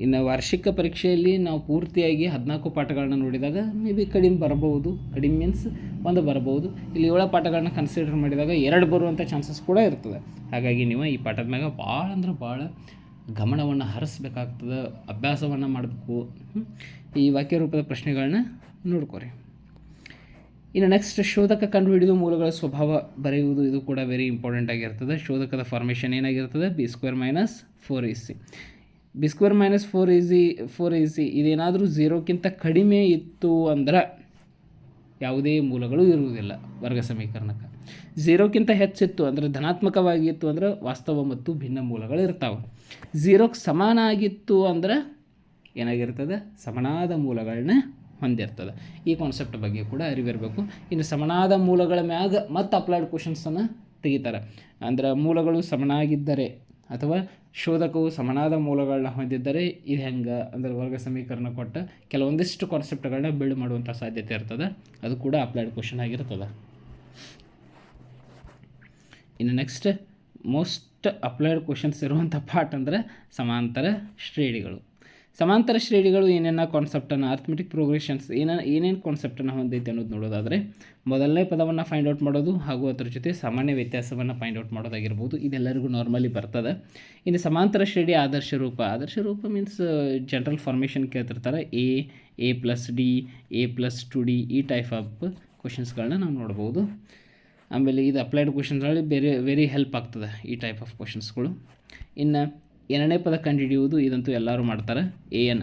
ಇನ್ನು ವಾರ್ಷಿಕ ಪರೀಕ್ಷೆಯಲ್ಲಿ ನಾವು ಪೂರ್ತಿಯಾಗಿ ಹದಿನಾಲ್ಕು ಪಾಠಗಳನ್ನ ನೋಡಿದಾಗ ಮೇ ಬಿ ಕಡಿಮೆ ಬರಬಹುದು. ಕಡಿಮೆ ಮೀನ್ಸ್ ಒಂದು ಬರಬಹುದು. ಇಲ್ಲಿ ಏಳು ಪಾಠಗಳನ್ನ ಕನ್ಸಿಡರ್ ಮಾಡಿದಾಗ ಎರಡು ಬರುವಂಥ ಚಾನ್ಸಸ್ ಕೂಡ ಇರ್ತದೆ. ಹಾಗಾಗಿ ನೀವು ಈ ಪಾಠದ ಮ್ಯಾಗ ಭಾಳ ಅಂದ್ರೆ ಭಾಳ ಗಮನವನ್ನು ಹರಿಸ್ಬೇಕಾಗ್ತದೆ. ಅಭ್ಯಾಸವನ್ನು ಮಾಡಬೇಕು. ಈ ವಾಕ್ಯ ರೂಪದ ಪ್ರಶ್ನೆಗಳನ್ನ ನೋಡ್ಕೊರಿ. ಇನ್ನು ನೆಕ್ಸ್ಟ್ ಶೋಧಕ ಕಂಡುಹಿಡಿದು ಮೂಲಗಳ ಸ್ವಭಾವ ಬರೆಯುವುದು ಇದು ಕೂಡ ವೆರಿ ಇಂಪಾರ್ಟೆಂಟ್ ಆಗಿರ್ತದೆ. ಶೋಧಕದ formation ಏನಾಗಿರ್ತದೆ? B square minus four a c b square minus four a c four a c ಇದೇನಾದರೂ ಝೀರೋಕ್ಕಿಂತ ಕಡಿಮೆ ಇತ್ತು ಅಂದ್ರೆ ಯಾವುದೇ ಮೂಲಗಳು ಇರುವುದಿಲ್ಲ ವರ್ಗ ಸಮೀಕರಣಕ್ಕೆ. ಝೀರೋಕ್ಕಿಂತ ಹೆಚ್ಚಿತ್ತು ಅಂದರೆ ಧನಾತ್ಮಕವಾಗಿತ್ತು ಅಂದರೆ ವಾಸ್ತವ ಮತ್ತು ಭಿನ್ನ ಮೂಲಗಳು ಇರ್ತಾವೆ. ಝೀರೋಕ್ಕೆ ಸಮಾನ ಆಗಿತ್ತು ಅಂದ್ರೆ ಏನಾಗಿರ್ತದೆ? ಸಮನಾದ ಮೂಲಗಳನ್ನ ಹೊಂದಿರ್ತದೆ. ಈ ಕಾನ್ಸೆಪ್ಟ್ ಬಗ್ಗೆ ಕೂಡ ಅರಿವಿರಬೇಕು. ಇನ್ನು ಸಮನಾದ ಮೂಲಗಳ ಮ್ಯಾಗ ಮತ್ತು ಅಪ್ಲೈಡ್ ಕ್ವಶನ್ಸನ್ನು ತೆಗಿತಾರೆ. ಅಂದ್ರೆ ಮೂಲಗಳು ಸಮನಾಗಿದ್ದರೆ ಅಥವಾ ಶೋಧಕವು ಸಮನಾದ ಮೂಲಗಳನ್ನ ಹೊಂದಿದ್ದರೆ ಇದು ಹೆಂಗೆ ಅಂದರೆ ವರ್ಗ ಸಮೀಕರಣ ಕೊಟ್ಟ ಕೆಲವೊಂದಿಷ್ಟು ಕಾನ್ಸೆಪ್ಟ್ಗಳನ್ನ ಬಿಲ್ಡ್ ಮಾಡುವಂಥ ಸಾಧ್ಯತೆ ಇರ್ತದೆ. ಅದು ಕೂಡ ಅಪ್ಲೈಡ್ ಕ್ವಶನ್ ಆಗಿರ್ತದೆ. ಇನ್ನು ನೆಕ್ಸ್ಟ್ ಮೋಸ್ಟ್ ಅಪ್ಲೈಡ್ ಕ್ವಶನ್ಸ್ ಇರುವಂಥ ಪಾರ್ಟ್ ಅಂದರೆ ಸಮಾಂತರ ಶ್ರೇಣಿಗಳು. ಸಮಾಂತರ ಶ್ರೇಣಿಗಳು ಏನೇನ ಕಾನ್ಸೆಪ್ಟನ್ನು ಅರ್ಥಮೆಟಿಕ್ ಪ್ರೋಗ್ರೆಷನ್ಸ್ ಏನೇನು ಏನೇನು ಕಾನ್ಸೆಪ್ಟನ್ನು ಹೊಂದೈತೆ ಅನ್ನೋದು ನೋಡೋದಾದರೆ, ಮೊದಲನೇ ಪದವನ್ನು ಫೈಂಡ್ ಔಟ್ ಮಾಡೋದು ಹಾಗೂ ಅದರ ಜೊತೆ ಸಾಮಾನ್ಯ ವ್ಯತ್ಯಾಸವನ್ನು ಫೈಂಡ್ ಔಟ್ ಮಾಡೋದಾಗಿರ್ಬೋದು, ಇದೆಲ್ಲರಿಗೂ ನಾರ್ಮಲಿ ಬರ್ತದೆ. ಇನ್ನು ಸಮಾಂತರ ಶ್ರೇಣಿ ಆದರ್ಶ ರೂಪ ಆದರ್ಶ ರೂಪ means general formation ಕೇಳ್ತಿರ್ತಾರೆ. A a plus d a plus two d ಈ ಟೈಪ್ ಆಫ್ ಕ್ವಶನ್ಸ್ಗಳನ್ನ ನಾವು ನೋಡ್ಬೋದು. ಆಮೇಲೆ ಇದು ಅಪ್ಲೈಡ್ ಕ್ವಶನ್ಸ್ಗಳಲ್ಲಿ ಬೇರೆ ವೆರಿ ಹೆಲ್ಪ್ ಆಗ್ತದೆ ಈ ಟೈಪ್ ಆಫ್ ಕ್ವಶನ್ಸ್ಗಳು ಇನ್ನು ಎರಡನೇ ಪದ ಕಂಡುಹಿಡಿಯುವುದು ಇದಂತೂ ಎಲ್ಲರೂ ಮಾಡ್ತಾರೆ. A n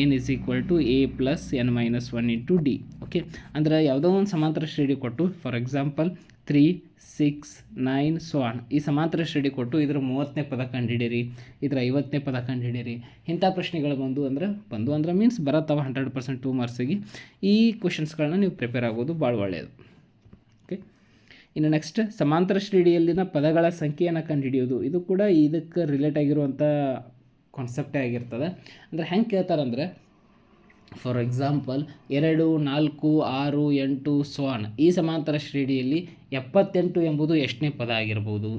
n is equal to a plus n minus one into d okay ಅಂದ್ರೆ ಯಾವುದೋ ಒಂದು ಸಮಾಂತರ ಶ್ರೇಣಿ ಕೊಟ್ಟು for example three six nine so on ಈ ಸಮಾಂತರ ಶ್ರೇಣಿ ಕೊಟ್ಟು ಇದರ ಮೂವತ್ತನೇ ಪದ ಕಂಡುಹಿಡಿಯಿರಿ, ಇದರ ಐವತ್ತನೇ ಪದ ಕಂಡುಹಿಡಿಯಿರಿ. ಇಂಥ ಪ್ರಶ್ನೆಗಳು ಬಂದು ಅಂದ್ರೆ ಬಂದು ಅಂದ್ರೆ ಮೀನ್ಸ್ ಬರತ್ತವ ಹಂಡ್ರೆಡ್ ಪರ್ಸೆಂಟ್ ಟೂ ಮಾರ್ಕ್ಸಿಗೆ ಈ ಕ್ವಶನ್ಸ್ಗಳನ್ನ ನೀವು ಪ್ರಿಪೇರ್ ಆಗೋದು ಭಾಳ ಒಳ್ಳೆಯದು ಇನ್ನು ನೆಕ್ಸ್ಟ್ ಸಮಾಂತರ ಶ್ರೇಣಿಯಲ್ಲಿನ ಪದಗಳ ಸಂಖ್ಯೆಯನ್ನು ಕಂಡುಹಿಡಿಯೋದು ಇದು ಕೂಡ ಇದಕ್ಕೆ ರಿಲೇಟ್ ಆಗಿರುವಂಥ ಕಾನ್ಸೆಪ್ಟೇ ಆಗಿರ್ತದೆ. ಅಂದರೆ ಹೆಂಗೆ ಕೇಳ್ತಾರಂದ್ರೆ ಫಾರ್ ಎಕ್ಸಾಂಪಲ್ ಎರಡು, ನಾಲ್ಕು, ಆರು, ಎಂಟು ಸ್ವಾನ್ ಈ ಸಮಾಂತರ ಶ್ರೇಣಿಯಲ್ಲಿ ಎಪ್ಪತ್ತೆಂಟು ಎಂಬುದು ಎಷ್ಟನೇ ಪದ ಆಗಿರ್ಬೋದು.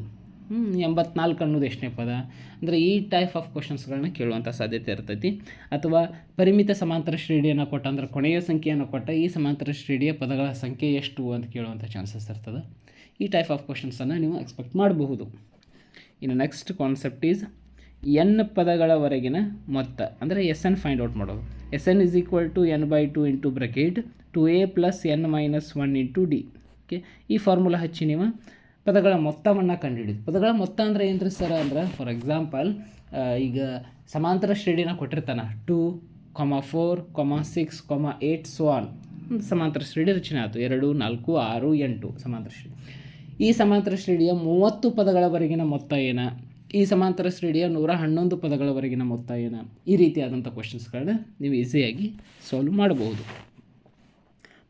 ಎಂಬತ್ನಾಲ್ಕು ಅನ್ನೋದು ಎಷ್ಟನೇ ಪದ. ಅಂದರೆ ಈ ಟೈಪ್ ಆಫ್ ಕ್ವಶನ್ಸ್ಗಳನ್ನ ಕೇಳುವಂಥ ಸಾಧ್ಯತೆ ಇರ್ತೈತಿ. ಅಥವಾ ಪರಿಮಿತ ಸಮಾಂತರ ಶ್ರೇಣಿಯನ್ನು ಕೊಟ್ಟ, ಅಂದ್ರೆ ಕೊನೆಯ ಸಂಖ್ಯೆಯನ್ನು ಕೊಟ್ಟ ಈ ಸಮಾಂತರ ಶ್ರೇಣಿಯ ಪದಗಳ ಸಂಖ್ಯೆ ಎಷ್ಟು ಅಂತ ಕೇಳುವಂಥ ಚಾನ್ಸಸ್ ಇರ್ತದೆ. ಈ ಟೈಪ್ ಆಫ್ ಕ್ವಶನ್ಸನ್ನು ನೀವು ಎಕ್ಸ್ಪೆಕ್ಟ್ ಮಾಡಬಹುದು. ಇನ್ನು ನೆಕ್ಸ್ಟ್ ಕಾನ್ಸೆಪ್ಟ್ ಈಸ್ ಎನ್ ಪದಗಳವರೆಗಿನ ಮೊತ್ತ. ಅಂದರೆ ಎಸ್ ಎನ್ ಫೈಂಡ್ ಔಟ್ ಮಾಡೋದು. S n is equal to n by two into bracket two a plus n minus one into d okay ಈ ಫಾರ್ಮುಲಾ ಹಚ್ಚಿ ನೀವು ಪದಗಳ ಮೊತ್ತವನ್ನು ಕಂಡುಹಿಡಿದು. ಪದಗಳ ಮೊತ್ತ ಅಂದರೆ ಏನು ಸರ್ ಅಂದ್ರೆ ಫಾರ್ ಎಕ್ಸಾಂಪಲ್ ಈಗ ಸಮಾಂತರ ಶ್ರೇಣಿನ ಕೊಟ್ಟಿರ್ತಾನೆ. Two comma four comma six comma eight on ಸಮಾಂತರ ಶ್ರೇಣಿ ರಚನೆ ಆಯಿತು. ಎರಡು, ನಾಲ್ಕು, ಆರು, ಎಂಟು ಸಮಾಂತರ ಶ್ರೇಣಿ. ಈ ಸಮಾಂತರ ಶ್ರೇಣಿಯ ಮೂವತ್ತು ಪದಗಳವರೆಗಿನ ಮೊತ್ತ ಏನ? ಈ ಸಮಾಂತರ ಶ್ರೇಣಿಯ ನೂರ ಹನ್ನೊಂದು ಪದಗಳವರೆಗಿನ ಮೊತ್ತ ಏನ? ಈ ರೀತಿಯಾದಂಥ ಕ್ವಶನ್ಸ್ಗಳನ್ನ ನೀವು ಈಸಿಯಾಗಿ ಸಾಲ್ವ್ ಮಾಡಬಹುದು.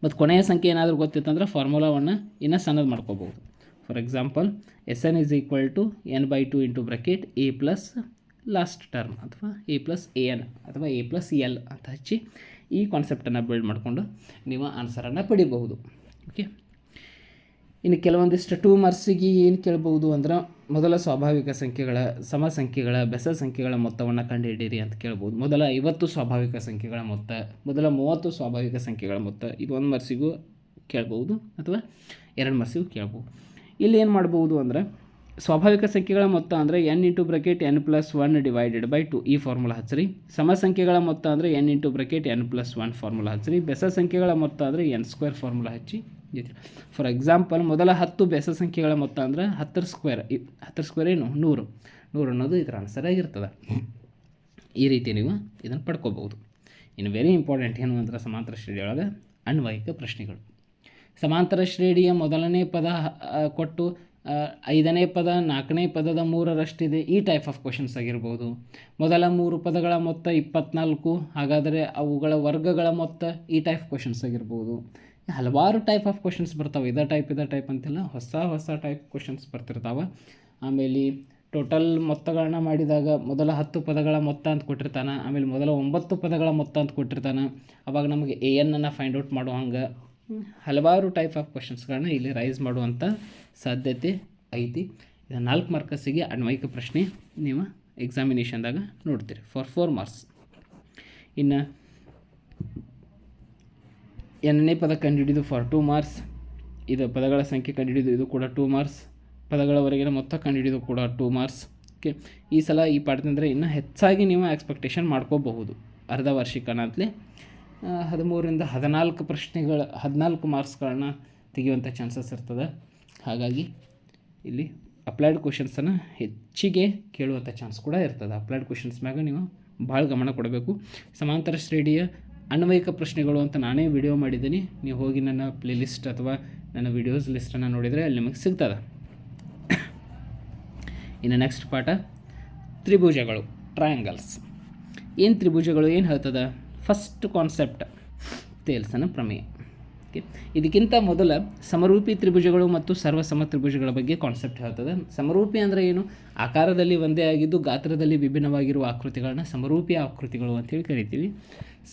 ಮತ್ತು ಕೊನೆಯ ಸಂಖ್ಯೆ ಏನಾದರೂ ಗೊತ್ತಿತ್ತಂದ್ರೆ ಫಾರ್ಮುಲಾವನ್ನು ಇನ್ನೂ ಸಣ್ಣದು ಮಾಡ್ಕೋಬೋದು for example s n is equal to n by two into bracket a plus last term ಅಥವಾ ಎ ಪ್ಲಸ್ ಎ ಎನ್ ಅಥವಾ ಎ ಪ್ಲಸ್ ಎಲ್ ಅಂತ ಹಚ್ಚಿ ಈ ಕಾನ್ಸೆಪ್ಟನ್ನು ಬಿಲ್ಡ್ ಮಾಡಿಕೊಂಡು ನೀವು ಆನ್ಸರನ್ನು ಪಡಿಬಹುದು. ಓಕೆ ಇನ್ನು ಕೆಲವೊಂದಿಷ್ಟು ಟೂ ಮಾರ್ಕ್ಸಿಗೆ ಏನು ಕೇಳ್ಬೋದು ಅಂದ್ರೆ ಮೊದಲ ಸ್ವಾಭಾವಿಕ ಸಂಖ್ಯೆಗಳ ಸಮ ಸಂಖ್ಯೆಗಳ ಬೆಸ ಸಂಖ್ಯೆಗಳ ಮೊತ್ತವನ್ನು ಕಂಡುಹಿಡಿಯಿರಿ ಅಂತ ಕೇಳ್ಬೋದು ಮೊದಲ ಐವತ್ತು ಸ್ವಾಭಾವಿಕ ಸಂಖ್ಯೆಗಳ ಮೊತ್ತ, ಮೊದಲ ಮೂವತ್ತು ಸ್ವಾಭಾವಿಕ ಸಂಖ್ಯೆಗಳ ಮೊತ್ತ, ಇದು ಒಂದು ಮಾರ್ಕ್ಸಿಗೂ ಕೇಳ್ಬೋದು ಅಥವಾ ಎರಡು ಮಾರ್ಕ್ಸಿಗೂ ಕೇಳ್ಬೋದು ಇಲ್ಲಿ ಏನು ಮಾಡ್ಬೋದು ಅಂದರೆ ಸ್ವಾಭಾವಿಕ ಸಂಖ್ಯೆಗಳ ಮೊತ್ತ ಅಂದರೆ n into bracket n plus one divided by two ಈ ಫಾರ್ಮುಲಾ ಹಚ್ಚಿರಿ. ಸಮ ಸಂಖ್ಯೆಗಳ ಮೊತ್ತ ಅಂದರೆ n into bracket n plus one formula ಹಚ್ಚಿರಿ. ಬೆಸ ಸಂಖ್ಯೆಗಳ ಮೊತ್ತ ಅಂದರೆ ಎನ್ ಸ್ಕ್ವೇರ್ ಫಾರ್ಮುಲಾ ಹಚ್ಚಿ ಫಾರ್ ಎಕ್ಸಾಂಪಲ್ ಮೊದಲ ಹತ್ತು ಬೆಸ ಸಂಖ್ಯೆಗಳ ಮೊತ್ತ ಅಂದರೆ ಹತ್ತರ ಸ್ಕ್ವೇರ್ ಹತ್ತರ ಸ್ಕ್ವೇರ್ ಏನು? ನೂರು. ನೂರು ಅನ್ನೋದು ಇದರ ಆನ್ಸರ್ ಆಗಿರ್ತದೆ. ಈ ರೀತಿ ನೀವು ಇದನ್ನು ಪಡ್ಕೋಬೋದು ಇನ್ನು ವೆರಿ ಇಂಪಾರ್ಟೆಂಟ್ ಏನು ಅಂದ್ರೆ ಸಮಾಂತರ ಶ್ರೇಣಿಯೊಳಗೆ ಅನ್ವಯಿಕ ಪ್ರಶ್ನೆಗಳು. ಸಮಾಂತರ ಶ್ರೇಣಿಯ ಮೊದಲನೇ ಪದ ಕೊಟ್ಟು ಐದನೇ ಪದ, ನಾಲ್ಕನೇ ಪದದ ಮೂರರಷ್ಟಿದೆ. ಈ ಟೈಪ್ ಆಫ್ ಕ್ವಶನ್ಸ್ ಆಗಿರ್ಬೋದು. ಮೊದಲ ಮೂರು ಪದಗಳ ಮೊತ್ತ ಇಪ್ಪತ್ನಾಲ್ಕು, ಹಾಗಾದರೆ ಅವುಗಳ ವರ್ಗಗಳ ಮೊತ್ತ ಈ ಟೈಪ್ ಕ್ವಶನ್ಸ್ ಆಗಿರ್ಬೋದು. ಹಲವಾರು ಟೈಪ್ ಆಫ್ ಕ್ವಶನ್ಸ್ ಬರ್ತಾವೆ. ಇದೇ ಟೈಪ್ ಇದೇ ಟೈಪ್ ಅಂತಿಲ್ಲ ಹೊಸ ಹೊಸ ಟೈಪ್ ಕ್ವಶನ್ಸ್ ಬರ್ತಿರ್ತಾವೆ. ಆಮೇಲೆ ಟೋಟಲ್ ಮೊತ್ತಗಳನ್ನ ಮಾಡಿದಾಗ ಮೊದಲ ಹತ್ತು ಪದಗಳ ಮೊತ್ತ ಅಂತ ಕೊಟ್ಟಿರ್ತಾನೆ. ಆಮೇಲೆ ಮೊದಲ ಒಂಬತ್ತು ಪದಗಳ ಮೊತ್ತ ಅಂತ ಕೊಟ್ಟಿರ್ತಾನೆ. ಅವಾಗ ನಮಗೆ ಎ ಎನ್ನನ್ನು ಫೈಂಡ್ ಔಟ್ ಮಾಡೋ ಹಂಗೆ ಹಲವಾರು ಟೈಪ್ ಆಫ್ ಕ್ವಶನ್ಸ್ಗಳನ್ನ ಇಲ್ಲಿ ರೈಸ್ ಮಾಡುವಂಥ ಸಾಧ್ಯತೆ ಐತಿ. ಇದು ನಾಲ್ಕು ಮಾರ್ಕಸ್ಸಿಗೆ ಅನ್ವಯಿಕ ಪ್ರಶ್ನೆ ನೀವು ಎಕ್ಸಾಮಿನೇಷನ್ದಾಗ ನೋಡ್ತೀರಿ. ಫಾರ್ ಫೋರ್ ಮಾರ್ಕ್ಸ್ ಇನ್ನು ಎರಡನೇ ಪದ ಕಂಡುಹಿಡಿದು ಫಾರ್ ಟೂ ಮಾರ್ಕ್ಸ್ ಇದು ಪದಗಳ ಸಂಖ್ಯೆ ಕಂಡುಹಿಡಿದು ಇದು ಕೂಡ ಟೂ ಮಾರ್ಕ್ಸ್ ಪದಗಳವರೆಗಿನ ಮೊತ್ತ ಕಂಡುಹಿಡಿದು ಕೂಡ ಟೂ ಮಾರ್ಕ್ಸ್ ಓಕೆ ಈ ಸಲ ಈ ಪಾಠದಿಂದ ಇನ್ನೂ ಹೆಚ್ಚಾಗಿ ನೀವು ಎಕ್ಸ್ಪೆಕ್ಟೇಷನ್ ಮಾಡ್ಕೋಬಹುದು. ಅರ್ಧ ವಾರ್ಷಿಕನಂತಲೇ ಹದಿಮೂರರಿಂದ ಹದಿನಾಲ್ಕು ಪ್ರಶ್ನೆಗಳ, ಹದಿನಾಲ್ಕು ಮಾರ್ಕ್ಸ್ಗಳನ್ನ ತೆಗೆಯುವಂಥ ಚಾನ್ಸಸ್ ಇರ್ತದೆ. ಹಾಗಾಗಿ ಇಲ್ಲಿ ಅಪ್ಲೈಡ್ ಕ್ವಶನ್ಸನ್ನು ಹೆಚ್ಚಿಗೆ ಕೇಳುವಂಥ ಚಾನ್ಸ್ ಕೂಡ ಇರ್ತದೆ. ಅಪ್ಲೈಡ್ ಕ್ವಶನ್ಸ್ ಮ್ಯಾಗ ನೀವು ಭಾಳ ಗಮನ ಕೊಡಬೇಕು. ಸಮಾಂತರ ಶ್ರೇಣಿಯ ಅನ್ವಯಿಕ ಪ್ರಶ್ನೆಗಳು ಅಂತ ನಾನೇ ವಿಡಿಯೋ ಮಾಡಿದ್ದೀನಿ. ನೀವು ಹೋಗಿ ನನ್ನ ಪ್ಲೇಲಿಸ್ಟ್ ಅಥವಾ ನನ್ನ ವಿಡಿಯೋಸ್ ಲಿಸ್ಟನ್ನು ನೋಡಿದರೆ ಅಲ್ಲಿ ನಿಮಗೆ ಸಿಗ್ತದೆ. ಇನ್ನು ನೆಕ್ಸ್ಟ್ ಪಾಠ ತ್ರಿಭುಜಗಳು ಟ್ರಯಾಂಗಲ್ಸ್ ಏನು ತ್ರಿಭುಜಗಳು, ಏನು ಹೇಳ್ತದ? ಫಸ್ಟ್ ಕಾನ್ಸೆಪ್ಟ್ ತೇಲ್ಸನ ಪ್ರಮೇಯ. ಓಕೆ ಇದಕ್ಕಿಂತ ಮೊದಲ ಸಮರೂಪಿ ತ್ರಿಭುಜಗಳು ಮತ್ತು ಸರ್ವಸಮ ತ್ರಿಭುಜಗಳ ಬಗ್ಗೆ ಕಾನ್ಸೆಪ್ಟ್ ಹೇಳ್ತದೆ. ಸಮರೂಪಿ ಅಂದರೆ ಏನು? ಆಕಾರದಲ್ಲಿ ಒಂದೇ ಆಗಿದ್ದು ಗಾತ್ರದಲ್ಲಿ ವಿಭಿನ್ನವಾಗಿರುವ ಆಕೃತಿಗಳನ್ನ ಸಮರೂಪಿ ಆಕೃತಿಗಳು ಅಂತೇಳಿ ಕರಿತೀವಿ.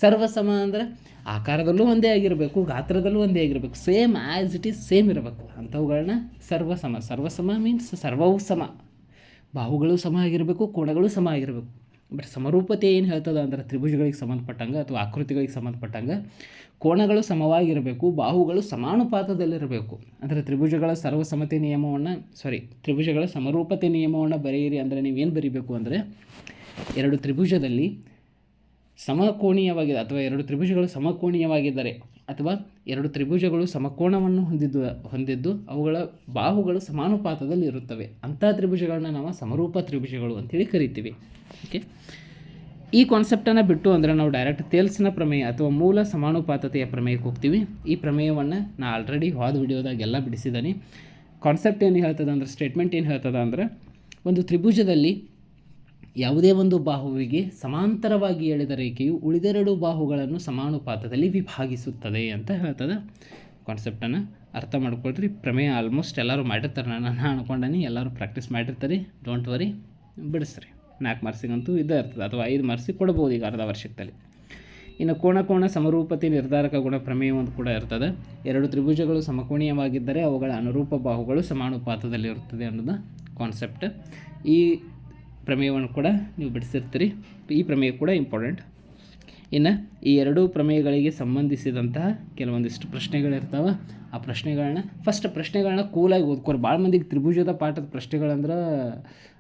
ಸರ್ವಸಮ ಅಂದರೆ ಆಕಾರದಲ್ಲೂ ಒಂದೇ ಆಗಿರಬೇಕು, ಗಾತ್ರದಲ್ಲೂ ಒಂದೇ ಆಗಿರಬೇಕು same as it is same ಇರಬೇಕು. ಅಂಥವುಗಳನ್ನ ಸರ್ವಸಮ. ಸರ್ವಸಮ ಮೀನ್ಸ್ ಸರ್ವವು ಸಮ. ಬಾಹುಗಳು ಸಮ ಆಗಿರಬೇಕು, ಕೋಣಗಳು ಸಮ ಆಗಿರಬೇಕು. ಬಟ್ ಸಮರೂಪತೆ ಏನು ಹೇಳ್ತದ ಅಂದ್ರೆ ತ್ರಿಭುಜಗಳಿಗೆ ಸಂಬಂಧಪಟ್ಟಂಗೆ ಅಥವಾ ಆಕೃತಿಗಳಿಗೆ ಸಂಬಂಧಪಟ್ಟಂಗೆ ಕೋಣಗಳು ಸಮವಾಗಿರಬೇಕು, ಬಾಹುಗಳು ಸಮಾನುಪಾತದಲ್ಲಿರಬೇಕು. ಅಂದರೆ ತ್ರಿಭುಜಗಳ ಸರ್ವಸಮತೆ ನಿಯಮವನ್ನು ಸಾರಿ ತ್ರಿಭುಜಗಳ ಸಮರೂಪತೆ ನಿಯಮವನ್ನು ಬರೆಯಿರಿ ಅಂದರೆ ನೀವೇನು ಬರೀಬೇಕು ಅಂದರೆ ಎರಡು ತ್ರಿಭುಜದಲ್ಲಿ ಸಮಕೋಣೀಯವಾಗಿದೆ ಅಥವಾ ಎರಡು ತ್ರಿಭುಜಗಳು ಸಮಕೋಣೀಯವಾಗಿದ್ದರೆ ಅಥವಾ ಎರಡು ತ್ರಿಭುಜಗಳು ಸಮಕೋಣವನ್ನು ಹೊಂದಿದ್ದು ಹೊಂದಿದ್ದು ಅವುಗಳ ಬಾಹುಗಳು ಸಮಾನುಪಾತದಲ್ಲಿ ಇರುತ್ತವೆ ಅಂಥ ತ್ರಿಭುಜಗಳನ್ನ ನಾವು ಸಮರೂಪ ತ್ರಿಭುಜಗಳು ಅಂತೇಳಿ ಕರಿತೀವಿ. ಓಕೆ ಈ ಕಾನ್ಸೆಪ್ಟನ್ನು ಬಿಟ್ಟು ಅಂದರೆ ನಾವು ಡೈರೆಕ್ಟ್ ತೇಲ್ಸ್ನ ಪ್ರಮೇಯ ಅಥವಾ ಮೂಲ ಸಮಾನುಪಾತತೆಯ ಪ್ರಮೇಯಕ್ಕೆ ಹೋಗ್ತೀವಿ. ಈ ಪ್ರಮೇಯವನ್ನು ನಾ ಆಲ್ರೆಡಿ ಹೋದ ವಿಡಿಯೋದಾಗೆಲ್ಲ ಬಿಡಿಸಿದ್ದೀನಿ ಕಾನ್ಸೆಪ್ಟ್ ಏನು ಹೇಳ್ತದೆ ಅಂದರೆ ಸ್ಟೇಟ್ಮೆಂಟ್ ಏನು ಹೇಳ್ತದೆ ಅಂದರೆ, ಒಂದು ತ್ರಿಭುಜದಲ್ಲಿ ಯಾವುದೇ ಒಂದು ಬಾಹುವಿಗೆ ಸಮಾಂತರವಾಗಿ ಎಳೆದ ರೇಖೆಯು ಉಳಿದೆರಡು ಬಾಹುಗಳನ್ನು ಸಮಾನುಪಾತದಲ್ಲಿ ವಿಭಾಗಿಸುತ್ತದೆ ಅಂತ ಹೇಳ್ತದೆ. ಕಾನ್ಸೆಪ್ಟನ್ನು ಅರ್ಥ ಮಾಡ್ಕೊಳ್ರಿ ಪ್ರಮೇಯ ಆಲ್ಮೋಸ್ಟ್ ಎಲ್ಲರೂ ಮಾಡಿರ್ತಾರೆ. ನಾನು ನಾನು ಅನ್ಕೊಂಡನಿ. ಎಲ್ಲರೂ ಪ್ರಾಕ್ಟೀಸ್ ಮಾಡಿರ್ತಾರೆ. ಡೋಂಟ್ ವರಿ ಬಿಡಿಸ್ರಿ. ನಾಲ್ಕು ಮಾರ್ಕ್ಸಿಗಂತೂ ಇದ್ದೇ ಇರ್ತದೆ, ಅಥವಾ ಐದು ಮಾರ್ಕ್ಸಿಗೆ ಕೊಡ್ಬೋದು ಈಗ ಅರ್ಧ ವರ್ಷದಲ್ಲಿ ಇನ್ನು ಕೋಣ ಕೋಣ ಸಮರೂಪತೆ ನಿರ್ಧಾರಕ ಗುಣ ಪ್ರಮೇಯ ಒಂದು ಕೂಡ ಇರ್ತದೆ. ಎರಡು ತ್ರಿಭುಜಗಳು ಸಮಕೋಣೀಯವಾಗಿದ್ದರೆ ಅವುಗಳ ಅನುರೂಪ ಬಾಹುಗಳು ಸಮಾನುಪಾತದಲ್ಲಿರುತ್ತದೆ ಅನ್ನೋದು ಕಾನ್ಸೆಪ್ಟ್ ಈ ಪ್ರಮೇಯವನ್ನು ಕೂಡ ನೀವು ಬಿಡಿಸಿರ್ತೀರಿ. ಈ ಪ್ರಮೇಯ ಕೂಡ ಇಂಪಾರ್ಟೆಂಟ್ ಇನ್ನು ಈ ಎರಡೂ ಪ್ರಮೇಯಗಳಿಗೆ ಸಂಬಂಧಿಸಿದಂತಹ ಕೆಲವೊಂದಿಷ್ಟು ಪ್ರಶ್ನೆಗಳಿರ್ತಾವೆ. ಆ ಪ್ರಶ್ನೆಗಳನ್ನ ಫಸ್ಟ್ ಪ್ರಶ್ನೆಗಳನ್ನ ಕೂಲಾಗಿ ಓದ್ಕೋರಿ. ಭಾಳ ಮಂದಿಗೆ ತ್ರಿಭುಜದ ಪಾಠದ ಪ್ರಶ್ನೆಗಳಂದ್ರೆ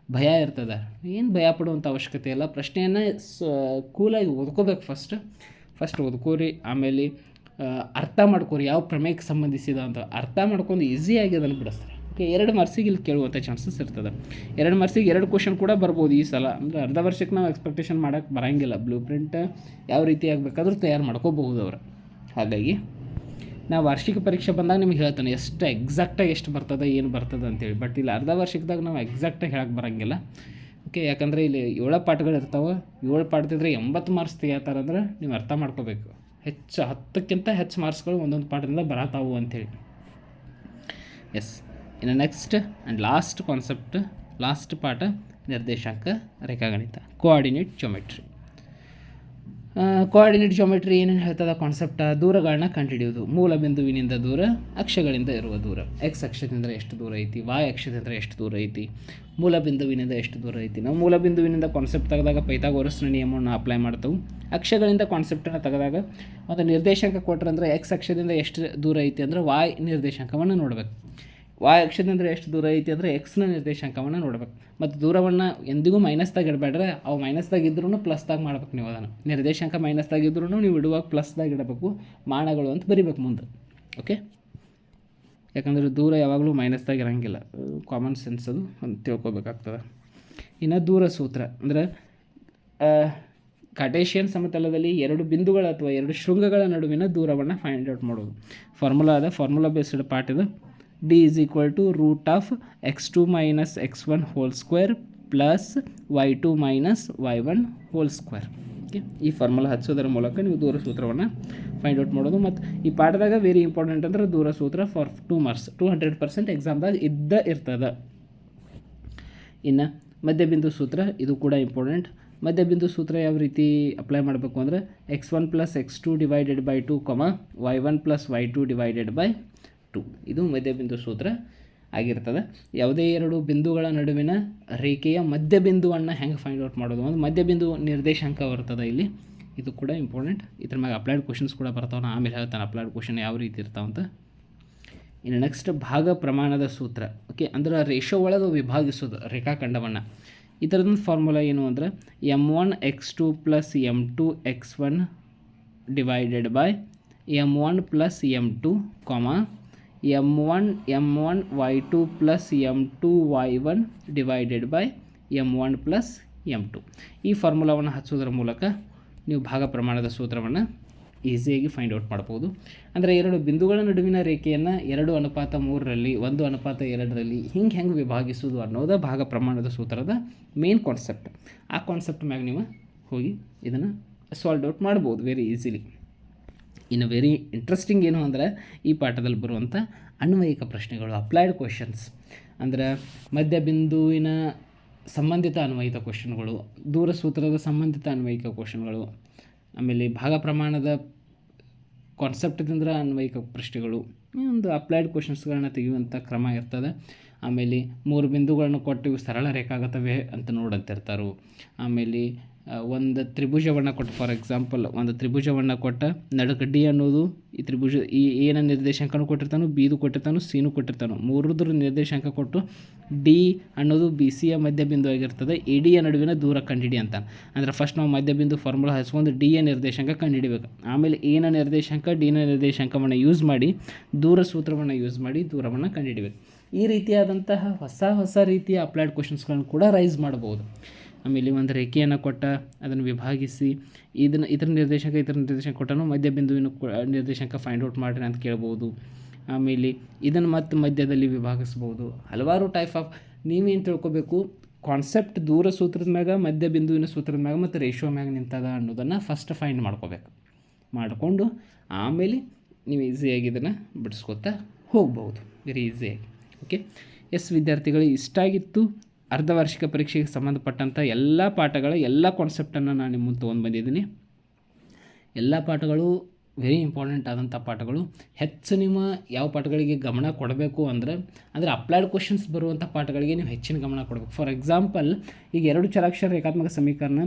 ಭಯ ಇರ್ತದೆ. ಏನು ಭಯ ಪಡುವಂಥ ಅವಶ್ಯಕತೆ ಇಲ್ಲ. ಪ್ರಶ್ನೆಯನ್ನು ಸ, ಕೂಲಾಗಿ ಓದ್ಕೋಬೇಕು ಫಸ್ಟ್ ಫಸ್ಟ್ ಓದ್ಕೋರಿ, ಆಮೇಲೆ ಅರ್ಥ ಮಾಡ್ಕೋರಿ ಯಾವ ಪ್ರಮೇಯಕ್ಕೆ ಸಂಬಂಧಿಸಿದ ಅಂತ. ಅರ್ಥ ಮಾಡ್ಕೊಂಡು ಈಸಿಯಾಗಿ ಅದನ್ನು ಬಿಡಿಸ್ತಾರೆ ಓಕೆ ಎರಡು ಮಾರ್ಕ್ಸಿಗೆ ಇಲ್ಲಿ ಕೇಳುವಂಥ ಚಾನ್ಸಸ್ ಇರ್ತದೆ. ಎರಡು ಮಾರ್ಕ್ಸಿಗೆ ಎರಡು ಕ್ವಶನ್ ಕೂಡ ಬರ್ಬೋದು ಈ ಸಲ. ಅಂದರೆ ಅರ್ಧ ವರ್ಷಕ್ಕೆ ನಾವು ಎಕ್ಸ್ಪೆಕ್ಟೇಷನ್ ಮಾಡೋಕ್ಕೆ ಬರೋಂಗಿಲ್ಲ. ಬ್ಲೂ ಪ್ರಿಂಟ್ ಯಾವ ರೀತಿ ಆಗಬೇಕಾದ್ರೂ ತಯಾರು ಮಾಡ್ಕೋಬಹುದು ಅವರು. ಹಾಗಾಗಿ ನಾವು ವಾರ್ಷಿಕ ಪರೀಕ್ಷೆ ಬಂದಾಗ ನಿಮ್ಗೆ ಹೇಳ್ತಾನೆ, ಎಷ್ಟು ಎಕ್ಸಾಕ್ಟಾಗಿ ಎಷ್ಟು ಬರ್ತದೆ, ಏನು ಬರ್ತದೆ ಅಂತೇಳಿ. ಬಟ್ ಇಲ್ಲಿ, ಅರ್ಧ ವಾರ್ಷಿಕದಾಗ ನಾವು ಎಕ್ಸಾಕ್ಟಾಗಿ ಹೇಳಕ್ಕೆ ಬರೋಂಗಿಲ್ಲ. ಓಕೆ ಯಾಕಂದರೆ ಇಲ್ಲಿ ಏಳು ಪಾಠಗಳು ಇರ್ತಾವೆ. ಏಳು ಪಾಠದಿದ್ರೆ ಎಂಬತ್ತು ಮಾರ್ಕ್ಸ್ ತೆಗಿತಾರಂದ್ರೆ ನೀವು ಅರ್ಥ ಮಾಡ್ಕೋಬೇಕು. ಹೆಚ್ಚು, ಹತ್ತಕ್ಕಿಂತ ಹೆಚ್ಚು ಮಾರ್ಕ್ಸ್ಗಳು ಒಂದೊಂದು ಪಾಠದಿಂದ ಬರತಾವು ಅಂಥೇಳಿ ಎಸ್ ಇನ್ನು next and last concept last ಪಾಠ, ನಿರ್ದೇಶಾಂಕ, ರೇಖಾಗಣಿತ. ಕೋಆರ್ಡಿನೇಟ್ ಜೊಮೆಟ್ರಿ ಕೋಆರ್ಡಿನೇಟ್ ಜೊಮೆಟ್ರಿ ಏನೇನು ಹೇಳ್ತದ ಕಾನ್ಸೆಪ್ಟ ದೂರಗಳನ್ನ ಕಂಡುಹಿಡಿಯೋದು ಮೂಲ ಬಿಂದುವಿನಿಂದ ದೂರ, ಅಕ್ಷಗಳಿಂದ ಇರುವ ದೂರ. ಎಕ್ಸ್ ಅಕ್ಷದಿಂದ ಎಷ್ಟು ದೂರ ಐತಿ? ವಾಯ್ ಅಕ್ಷದಿಂದ ಎಷ್ಟು ದೂರ ಐತಿ? ಮೂಲ ಬಿಂದುವಿನಿಂದ ಎಷ್ಟು ದೂರ ಐತಿ? ನಾವು ಮೂಲ ಬಿಂದುವಿನಿಂದ ಕಾನ್ಸೆಪ್ಟ್ ತೆಗೆದಾಗ ಪೈಥಾಗೋರಸ್ನ ನಿಯಮವನ್ನು ಅಪ್ಲೈ ಮಾಡ್ತವೆ. ಅಕ್ಷಗಳಿಂದ ಕಾನ್ಸೆಪ್ಟನ್ನು ತೆಗೆದಾಗ ಮತ್ತು ನಿರ್ದೇಶಾಂಕ ಕೊಟ್ರಂದ್ರೆ ಎಕ್ಸ್ ಅಕ್ಷದಿಂದ ಎಷ್ಟು ದೂರ ಐತಿ ಅಂದ್ರೆ ವಾಯ್ ನಿರ್ದೇಶಾಂಕವನ್ನು ನೋಡ್ಬೇಕು. ವಾಯ್ ಅಕ್ಷದಿಂದ ಎಷ್ಟು ದೂರ ಐತಿ ಅಂದರೆ ಎಕ್ಸ್ನ ನಿರ್ದೇಶಾಂಕವನ್ನು ನೋಡ್ಬೇಕು. ಮತ್ತು ದೂರವನ್ನು ಎಂದಿಗೂ ಮೈನಸ್ದಾಗ ಇಡಬೇಡ್ರೆ ಅವು ಮೈನಸ್ದಾಗ ಇದ್ರೂ ಪ್ಲಸ್ದಾಗ ಮಾಡ್ಬೇಕು ನೀವು ಅದನ್ನು. ನಿರ್ದೇಶಾಂಕ ಮೈನಸ್ದಾಗ ಇದ್ರೂ ನೀವು ಇಡುವಾಗ ಪ್ಲಸ್ದಾಗ ಇಡಬೇಕು ಮಾಣಗಳು ಅಂತ ಬರಿಬೇಕು ಮುಂದೆ. ಓಕೆ ಯಾಕಂದರೆ ದೂರ ಯಾವಾಗಲೂ ಮೈನಸ್ದಾಗ ಇರೋಂಗಿಲ್ಲ. ಕಾಮನ್ ಸೆನ್ಸ್ ಅದು ಒಂದು ತಿಳ್ಕೊಬೇಕಾಗ್ತದೆ. ಇನ್ನು ದೂರ ಸೂತ್ರ ಅಂದರೆ ಕಟೇಶಿಯನ್ ಸಮತಲದಲ್ಲಿ ಎರಡು ಬಿಂದುಗಳ ಅಥವಾ ಎರಡು ಶೃಂಗಗಳ ನಡುವಿನ ದೂರವನ್ನು ಫೈಂಡ್ ಔಟ್ ಮಾಡೋದು. ಫಾರ್ಮುಲಾ ಅದ ಫಾರ್ಮುಲಾ ಬೇಸ್ಡ್ ಪಾರ್ಟ್ ಇದು. D is equal to root of x two minus x one whole square plus y two minus y one whole square okay ಈ ಫಾರ್ಮುಲಾ ಹಚ್ಚೋದರ ಮೂಲಕ ನೀವು ದೂರ ಸೂತ್ರವನ್ನು ಫೈಂಡ್ ಔಟ್ ಮಾಡೋದು. ಮತ್ತು ಈ ಪಾಠದಾಗ ವೆರಿ ಇಂಪಾರ್ಟೆಂಟ್ ಅಂದ್ರೆ ದೂರ ಸೂತ್ರ for two marks two hundred percent ಎಕ್ಸಾಮ್ದಾಗ ಇದ್ದ ಇರ್ತದೆ. ಇನ್ನು ಮಧ್ಯಬಿಂದು ಸೂತ್ರ ಇದು ಕೂಡ ಇಂಪಾರ್ಟೆಂಟ್ ಮಧ್ಯಬಿಂದು ಸೂತ್ರ ಯಾವ ರೀತಿ ಅಪ್ಲೈ ಮಾಡಬೇಕು ಅಂದರೆ x one plus x two divided by two comma y one plus y two divided by two. ಇದು ಮಧ್ಯಬಿಂದು ಸೂತ್ರ ಆಗಿರ್ತದೆ. ಯಾವುದೇ ಎರಡು ಬಿಂದುಗಳ ನಡುವಿನ ರೇಖೆಯ ಮಧ್ಯಬಿಂದುವನ್ನು ಹೆಂಗೆ ಫೈಂಡ್ ಔಟ್ ಮಾಡೋದು? ಒಂದು ಮಧ್ಯಬಿಂದು ನಿರ್ದೇಶಾಂಕ ಬರ್ತದೆ ಇಲ್ಲಿ. ಇದು ಕೂಡ ಇಂಪಾರ್ಟೆಂಟ್ ಇದ್ರ ಮ್ಯಾಗೆ ಅಪ್ಲೈಡ್ ಕ್ವಶನ್ಸ್ ಕೂಡ ಬರ್ತಾವೆ. ನಾನು ಆಮೇಲೆ ಹೇಳ್ತಾನೆ ಅಪ್ಲೈಡ್ ಕ್ವಶನ್ ಯಾವ ರೀತಿ ಇರ್ತಾವಂತ ಇನ್ನು ನೆಕ್ಸ್ಟ್ ಭಾಗ ಪ್ರಮಾಣದ ಸೂತ್ರ. ಓಕೆ ಅಂದ್ರೆ ರೇಷೋ ಒಳಗೆ ವಿಭಾಗಿಸೋದು ರೇಖಾಖಂಡವನ್ನು. ಇದರದೊಂದು ಫಾರ್ಮುಲಾ ಏನು ಅಂದರೆ m one x two plus m two x one divided by m one plus m two comma m one m one y two plus m two y one divided by m one plus m two ಈ ಫಾರ್ಮುಲಾವನ್ನು ಹಚ್ಚೋದ್ರ ಮೂಲಕ ನೀವು ಭಾಗ ಪ್ರಮಾಣದ ಸೂತ್ರವನ್ನು ಈಸಿಯಾಗಿ ಫೈಂಡ್ ಔಟ್ ಮಾಡ್ಬೋದು. ಅಂದರೆ ಎರಡು ಬಿಂದುಗಳ ನಡುವಿನ ರೇಖೆಯನ್ನು ಎರಡು ಅನುಪಾತ ಮೂರರಲ್ಲಿ, ಒಂದು ಅನುಪಾತ ಎರಡರಲ್ಲಿ ಹಿಂಗೆ ಹೆಂಗೆ ವಿಭಾಗಿಸುವುದು ಅನ್ನೋದು ಭಾಗ ಪ್ರಮಾಣದ ಸೂತ್ರದ ಮೇನ್ ಕಾನ್ಸೆಪ್ಟ್ ಆ ಕಾನ್ಸೆಪ್ಟ್ ಮ್ಯಾಗ ನೀವು ಹೋಗಿ ಇದನ್ನು ಸಾಲ್ವ್ ಔಟ್ ಮಾಡ್ಬೋದು ವೆರಿ ಈಸಿಲಿ ಇನ್ನು ವೆರಿ ಇಂಟ್ರೆಸ್ಟಿಂಗ್ ಏನು ಅಂದರೆ ಈ ಪಾಠದಲ್ಲಿ ಬರುವಂಥ ಅನ್ವಯಿಕ ಪ್ರಶ್ನೆಗಳು, ಅಪ್ಲೈಡ್ ಕ್ವಶನ್ಸ್ ಅಂದರೆ ಮಧ್ಯಬಿಂದುವಿನ ಸಂಬಂಧಿತ ಅನ್ವಯಿತ ಕ್ವಶನ್ಗಳು ದೂರ ಸೂತ್ರದ ಸಂಬಂಧಿತ ಅನ್ವಯಿಕ ಕ್ವಶನ್ಗಳು ಆಮೇಲೆ ಭಾಗ ಪ್ರಮಾಣದ ಕಾನ್ಸೆಪ್ಟ್ದಿಂದ ಅನ್ವಯಿಕ ಪ್ರಶ್ನೆಗಳು ಒಂದು ಅಪ್ಲೈಡ್ ಕ್ವಶನ್ಸ್ಗಳನ್ನ ತೆಗೆಯುವಂಥ ಕ್ರಮ ಇರ್ತದೆ. ಆಮೇಲೆ ಮೂರು ಬಿಂದುಗಳನ್ನು ಕೊಟ್ಟು ಸರಳ ರೇಖಾಗತವೇ ಅಂತ ನೋಡಂತಿರ್ತಾರೆ. ಆಮೇಲೆ ಒಂದು ತ್ರಿಭುಜವನ್ನು ಕೊಟ್ಟು ಫಾರ್ ಎಕ್ಸಾಂಪಲ್ ಒಂದು ತ್ರಿಭುಜವನ್ನು ಕೊಟ್ಟ ನಡುಕ ಡಿ ಅನ್ನೋದು ಈ ತ್ರಿಭುಜ, ಈ ಏನ ನಿರ್ದೇಶಾಂಕನೂ ಕೊಟ್ಟಿರ್ತಾನೋ ಬಿದು ಕೊಟ್ಟಿರ್ತಾನೋ ಸೀನು ಕೊಟ್ಟಿರ್ತಾನೋ, ಮೂರದ್ರ ನಿರ್ದೇಶಾಂಕ ಕೊಟ್ಟು ಡಿ ಅನ್ನೋದು ಬಿ ಸಿಯ ಮಧ್ಯಬಿಂದು ಆಗಿರ್ತದೆ, ಎ ಡಿಯ ನಡುವಿನ ದೂರ ಕಂಡಿಡಿ ಅಂತ. ಅಂದರೆ ಫಸ್ಟ್ ನಾವು ಮಧ್ಯಬಿಂದು ಫಾರ್ಮುಲಾ ಹಚ್ಕೊಂಡು ಡಿ ಯ ನಿರ್ದೇಶಾಂಕ ಕಂಡುಹಿಡಿಬೇಕು ಆಮೇಲೆ ಎನ ನಿರ್ದೇಶಾಂಕ ಡಿನ ನಿರ್ದೇಶಾಂಕವನ್ನು ಯೂಸ್ ಮಾಡಿ, ದೂರ ಸೂತ್ರವನ್ನು ಯೂಸ್ ಮಾಡಿ, ದೂರವನ್ನು ಕಂಡುಹಿಡಿಬೇಕು ಈ ರೀತಿಯಾದಂತಹ ಹೊಸ ಹೊಸ ರೀತಿಯ ಅಪ್ಲೈಡ್ ಕ್ವಶನ್ಸ್ಗಳನ್ನು ಕೂಡ ರೈಸ್ ಮಾಡ್ಬೋದು ಆಮೇಲೆ ಒಂದು ರೇಖೆಯನ್ನು ಕೊಟ್ಟ, ಅದನ್ನು ವಿಭಾಗಿಸಿ, ಇದನ್ನು, ಇತರ ನಿರ್ದೇಶಕ ಇತರ ನಿರ್ದೇಶಕ ಕೊಟ್ಟನು, ಮಧ್ಯ ಬಿಂದುವಿನ ನಿರ್ದೇಶಾಂಕ ಫೈಂಡ್ ಔಟ್ ಮಾಡಿರಿ ಅಂತ ಕೇಳ್ಬೋದು. ಆಮೇಲೆ ಇದನ್ನು ಮತ್ತೆ ಮಧ್ಯದಲ್ಲಿ ವಿಭಾಗಿಸ್ಬೋದು. ಹಲವಾರು ಟೈಪ್ ಆಫ್ ನೀವೇನು ತಿಳ್ಕೊಬೇಕು ಕಾನ್ಸೆಪ್ಟ್ ದೂರ ಸೂತ್ರದ ಮ್ಯಾಗ, ಮಧ್ಯ ಬಿಂದುವಿನ ಸೂತ್ರದ ಮ್ಯಾಗ ಮತ್ತು ರೇಷೋ ಮ್ಯಾಗ ನಿಂತದ ಅನ್ನೋದನ್ನು ಫಸ್ಟ್ ಫೈಂಡ್ ಮಾಡ್ಕೋಬೇಕು. ಮಾಡಿಕೊಂಡು ಆಮೇಲೆ ನೀವು ಈಸಿಯಾಗಿ ಇದನ್ನು ಬಿಡಿಸ್ಕೊತಾ ಹೋಗ್ಬೋದು. ವೆರಿ ಈಸಿಯಾಗಿ ಓಕೆ ಎಸ್ ವಿದ್ಯಾರ್ಥಿಗಳು ಇಷ್ಟಾಗಿತ್ತು ಅರ್ಧವಾರ್ಷಿಕ ಪರೀಕ್ಷೆಗೆ ಸಂಬಂಧಪಟ್ಟಂಥ ಎಲ್ಲ ಪಾಠಗಳ ಎಲ್ಲ ಕಾನ್ಸೆಪ್ಟನ್ನು ನಾನು ನಿಮ್ಮ ತೊಗೊಂಡು ಬಂದಿದ್ದೀನಿ. ಎಲ್ಲ ಪಾಠಗಳು ವೆರಿ ಇಂಪಾರ್ಟೆಂಟ್ ಆದಂಥ ಪಾಠಗಳು. ಹೆಚ್ಚು ನಿಮ್ಮ ಯಾವ ಪಾಠಗಳಿಗೆ ಗಮನ ಕೊಡಬೇಕು ಅಂದರೆ ಅಂದರೆ ಅಪ್ಲೈಡ್ ಕ್ವಶನ್ಸ್ ಬರುವಂಥ ಪಾಠಗಳಿಗೆ ನೀವು ಹೆಚ್ಚಿನ ಗಮನ ಕೊಡಬೇಕು. ಫಾರ್ ಎಕ್ಸಾಂಪಲ್ ಈಗ ಎರಡು ಚರಾಕ್ಷರ ರೇಖಾತ್ಮಕ ಸಮೀಕರಣ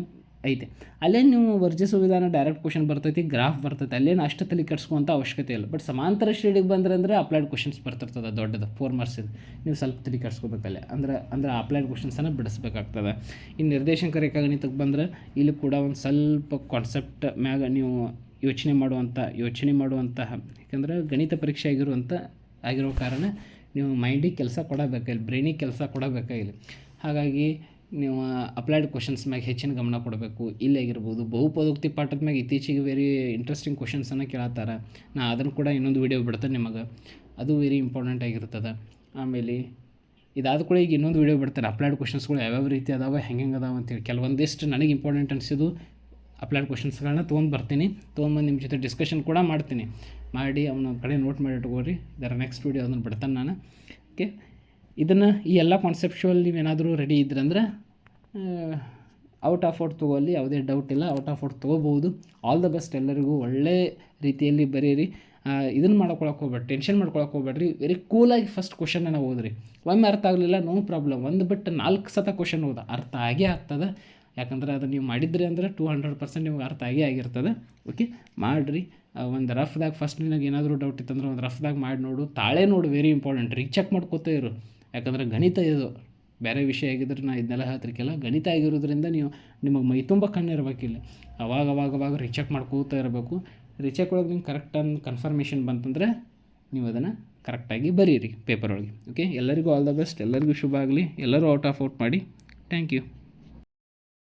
ಐತೆ. ಅಲ್ಲೇನು ನೀವು ವರ್ಜಿಸುವ ವಿಧಾನ ಡೈರೆಕ್ಟ್ ಕ್ವಶನ್ ಬರ್ತೈತಿ ಗ್ರಾಫ್ ಬರ್ತೈತೆ, ಅಲ್ಲೇನು ಅಷ್ಟು ತಲೆ ಕೆಡಿಸ್ಕೊಂಥ ಅವಶ್ಯಕತೆ ಇಲ್ಲ. ಬಟ್ ಸಮಾಂತರ ಶ್ರೇಣಿಗೆ ಬಂದ್ರೆ ಅಂದರೆ ಅಪ್ಲೈಡ್ ಕ್ವಶನ್ಸ್ ಬರ್ತಿರ್ತದೆ ದೊಡ್ಡದು ಫೋರ್ ಮಾರ್ಕ್ಸಿದು ನೀವು ಸ್ವಲ್ಪ ತಲೆ ಕೆಡಿಸ್ಕೋಬೇಕಲ್ಲೇ ಅಂದ್ರೆ ಅಂದ್ರೆ ಅಪ್ಲೈಡ್ ಕ್ವಶನ್ಸನ್ನು ಬಿಡಿಸ್ಬೇಕಾಗ್ತದೆ. ಇನ್ನು ನಿರ್ದೇಶಕ ರೇಖಾಗಣಿತಕ್ಕೆ ಬಂದ್ರೆ ಇಲ್ಲಿ ಕೂಡ ಒಂದು ಸ್ವಲ್ಪ ಕಾನ್ಸೆಪ್ಟ್ ಮ್ಯಾಗ ನೀವು ಯೋಚನೆ ಮಾಡುವಂಥ, ಯೋಚನೆ ಮಾಡುವಂತಹ ಯಾಕಂದ್ರೆ ಗಣಿತ ಪರೀಕ್ಷೆ ಆಗಿರುವಂಥ, ಆಗಿರೋ ಕಾರಣ ನೀವು ಮೈಂಡಿಗೆ ಕೆಲಸ ಕೊಡಬೇಕಾಗಿಲ್ಲ ಬ್ರೈನಿಗೆ ಕೆಲಸ ಕೊಡಬೇಕಾಗಿಲ್ಲ ಹಾಗಾಗಿ ನೀವು ಅಪ್ಲೈಡ್ ಕ್ವಶನ್ಸ್ ಮ್ಯಾಗ ಹೆಚ್ಚಿನ ಗಮನ ಕೊಡಬೇಕು. ಇಲ್ಲಾಗಿರ್ಬೋದು ಬಹುಪದೋಕ್ತಿ ಪಾಠದ ಮ್ಯಾಗ ಇತ್ತೀಚೆಗೆ ವೆರಿ ಇಂಟ್ರೆಸ್ಟಿಂಗ್ ಕ್ವಶನ್ಸನ್ನು ಕೇಳತ್ತಾರ ನಾ ಅದನ್ನು ಕೂಡ ಇನ್ನೊಂದು ವೀಡಿಯೋ ಬಿಡ್ತೇನೆ ನಿಮಗೆ. ಅದು ವೆರಿ ಇಂಪಾರ್ಟೆಂಟ್ ಆಗಿರ್ತದೆ. ಆಮೇಲೆ ಇದಾದ ಕೂಡ ಈಗ ಇನ್ನೊಂದು ವೀಡಿಯೋ ಬಿಡ್ತಾರೆ ಅಪ್ಲೈಡ್ ಕ್ವಶನ್ಸ್ಗಳು ಯಾವ್ಯಾವ ರೀತಿ ಅದಾವೆ, ಹೆಂಗೆ ಹೆಂಗೆ ಅದಾವೆ ಅಂತೇಳಿ. ಕೆಲವೊಂದಿಷ್ಟು ನನಗೆ ಇಂಪಾರ್ಟೆಂಟ್ ಅನಿಸಿದ್ದು ಅಪ್ಲೈಡ್ ಕ್ವಶನ್ಸ್ಗಳನ್ನ ತೊಗೊಂಡು ಬರ್ತೀನಿ. ತೊಗೊಂಬಂದು ನಿಮ್ಮ ಜೊತೆ ಡಿಸ್ಕಷನ್ ಕೂಡ ಮಾಡ್ತೀನಿ. ಮಾಡಿ ಅವನ ಕಡೆ ನೋಟ್ ಮಾಡಿ ಇಟ್ಕೋರಿ ಇದರ ನೆಕ್ಸ್ಟ್ ವೀಡಿಯೋ ಅದನ್ನು ಬಿಡ್ತಾನೆ ನಾನು. ಓಕೆ ಇದನ್ನು ಈ ಎಲ್ಲ ಕಾನ್ಸೆಪ್ಚುವಲ್ ನೀವೇನಾದರೂ ರೆಡಿ ಇದ್ರಂದ್ರೆ ಔಟ್ ಆಫ್ ಔಟ್ ತೊಗೊಲ್ಲಿ ಯಾವುದೇ ಡೌಟ್ ಇಲ್ಲ ಔಟ್ ಆಫ್ ಔಟ್ ತೊಗೋಬೋದು ಆಲ್ ದ ಬೆಸ್ಟ್ ಎಲ್ಲರಿಗೂ. ಒಳ್ಳೆ ರೀತಿಯಲ್ಲಿ ಬರೀರಿ. ಇದನ್ನು ಮಾಡ್ಕೊಳಕ್ಕೆ ಹೋಗ್ಬೇಡ್ರಿ ಟೆನ್ಷನ್ ಮಾಡ್ಕೊಳಕ್ಕೆ ಹೋಗ್ಬೇಡ್ರಿ. ವೆರಿ ಕೂಲಾಗಿ ಫಸ್ಟ್ ಕ್ವಶನ್ನ ಓದ್ರಿ. ಒಮ್ಮೆ ಅರ್ಥ ಆಗಲಿಲ್ಲ ನೋ ಪ್ರಾಬ್ಲಮ್ ಒಂದು ಬಿಟ್ಟು ನಾಲ್ಕು ಸತ ಕ್ವಶನ್ ಓದ. ಅರ್ಥ ಆಗೇ ಆಗ್ತದೆ. ಯಾಕಂದ್ರೆ ಅದು ನೀವು ಮಾಡಿದ್ರಿ ಅಂದರೆ ಟೂ ಹಂಡ್ರೆಡ್ ಪರ್ಸೆಂಟ್ ನಿಮ್ಗೆ ಅರ್ಥ ಆಗೇ ಆಗಿರ್ತದೆ. ಓಕೆ ಮಾಡಿರಿ. ಒಂದು ರಫ್ದಾಗ ಫಸ್ಟ್ ನಿನಗೆ ಏನಾದರೂ ಡೌಟ್ ಇತ್ತಂದ್ರೆ ಒಂದು ರಫ್ದಾಗ ಮಾಡಿ ನೋಡು. ತಾಳೆ ನೋಡು. ವೆರಿ ಇಂಪಾರ್ಟೆಂಟ್ ರೀ ಚೆಕ್ ಮಾಡ್ಕೋತಾ ಇರು. ಯಾಕಂದ್ರೆ ಗಣಿತ ಇದು. ಬೇರೆ ವಿಷಯ ಆಗಿದ್ರೆ ನಾ ಇದನ್ನೆಲ್ಲ ಹೇಳ್ತಿರ್ಕಿಲ್ಲ. ಗಣಿತ ಆಗಿರೋದ್ರಿಂದ ನೀವು ನಿಮಗೆ ಮೈ ತುಂಬ ಕಣ್ಣು ಇರಬೇಕಿಲ್ಲ. ಅವಾಗ ಅವಾಗ ಅವಾಗ ರಿಚೆಕ್ ಮಾಡ್ಕೋತಾ ಇರಬೇಕು. ರಿಚೆಕ್ ಒಳಗೆ ನಿಮ್ಗೆ ಕರೆಕ್ಟ್ ಅನ್ ಕನ್ಫರ್ಮೇಷನ್ ಬಂತಂದ್ರೆ ನೀವು ಅದನ್ನು ಕರೆಕ್ಟಾಗಿ ಬರೀರಿ ಪೇಪರ್ ಒಳಗೆ. ಓಕೆ ಎಲ್ಲರಿಗೂ ಆಲ್ ದ ಬೆಸ್ಟ್ ಎಲ್ಲರಿಗೂ ಶುಭ ಆಗಲಿ. ಎಲ್ಲರೂ ಔಟ್ ಆಫ್ ಔಟ್ ಮಾಡಿ. Thank you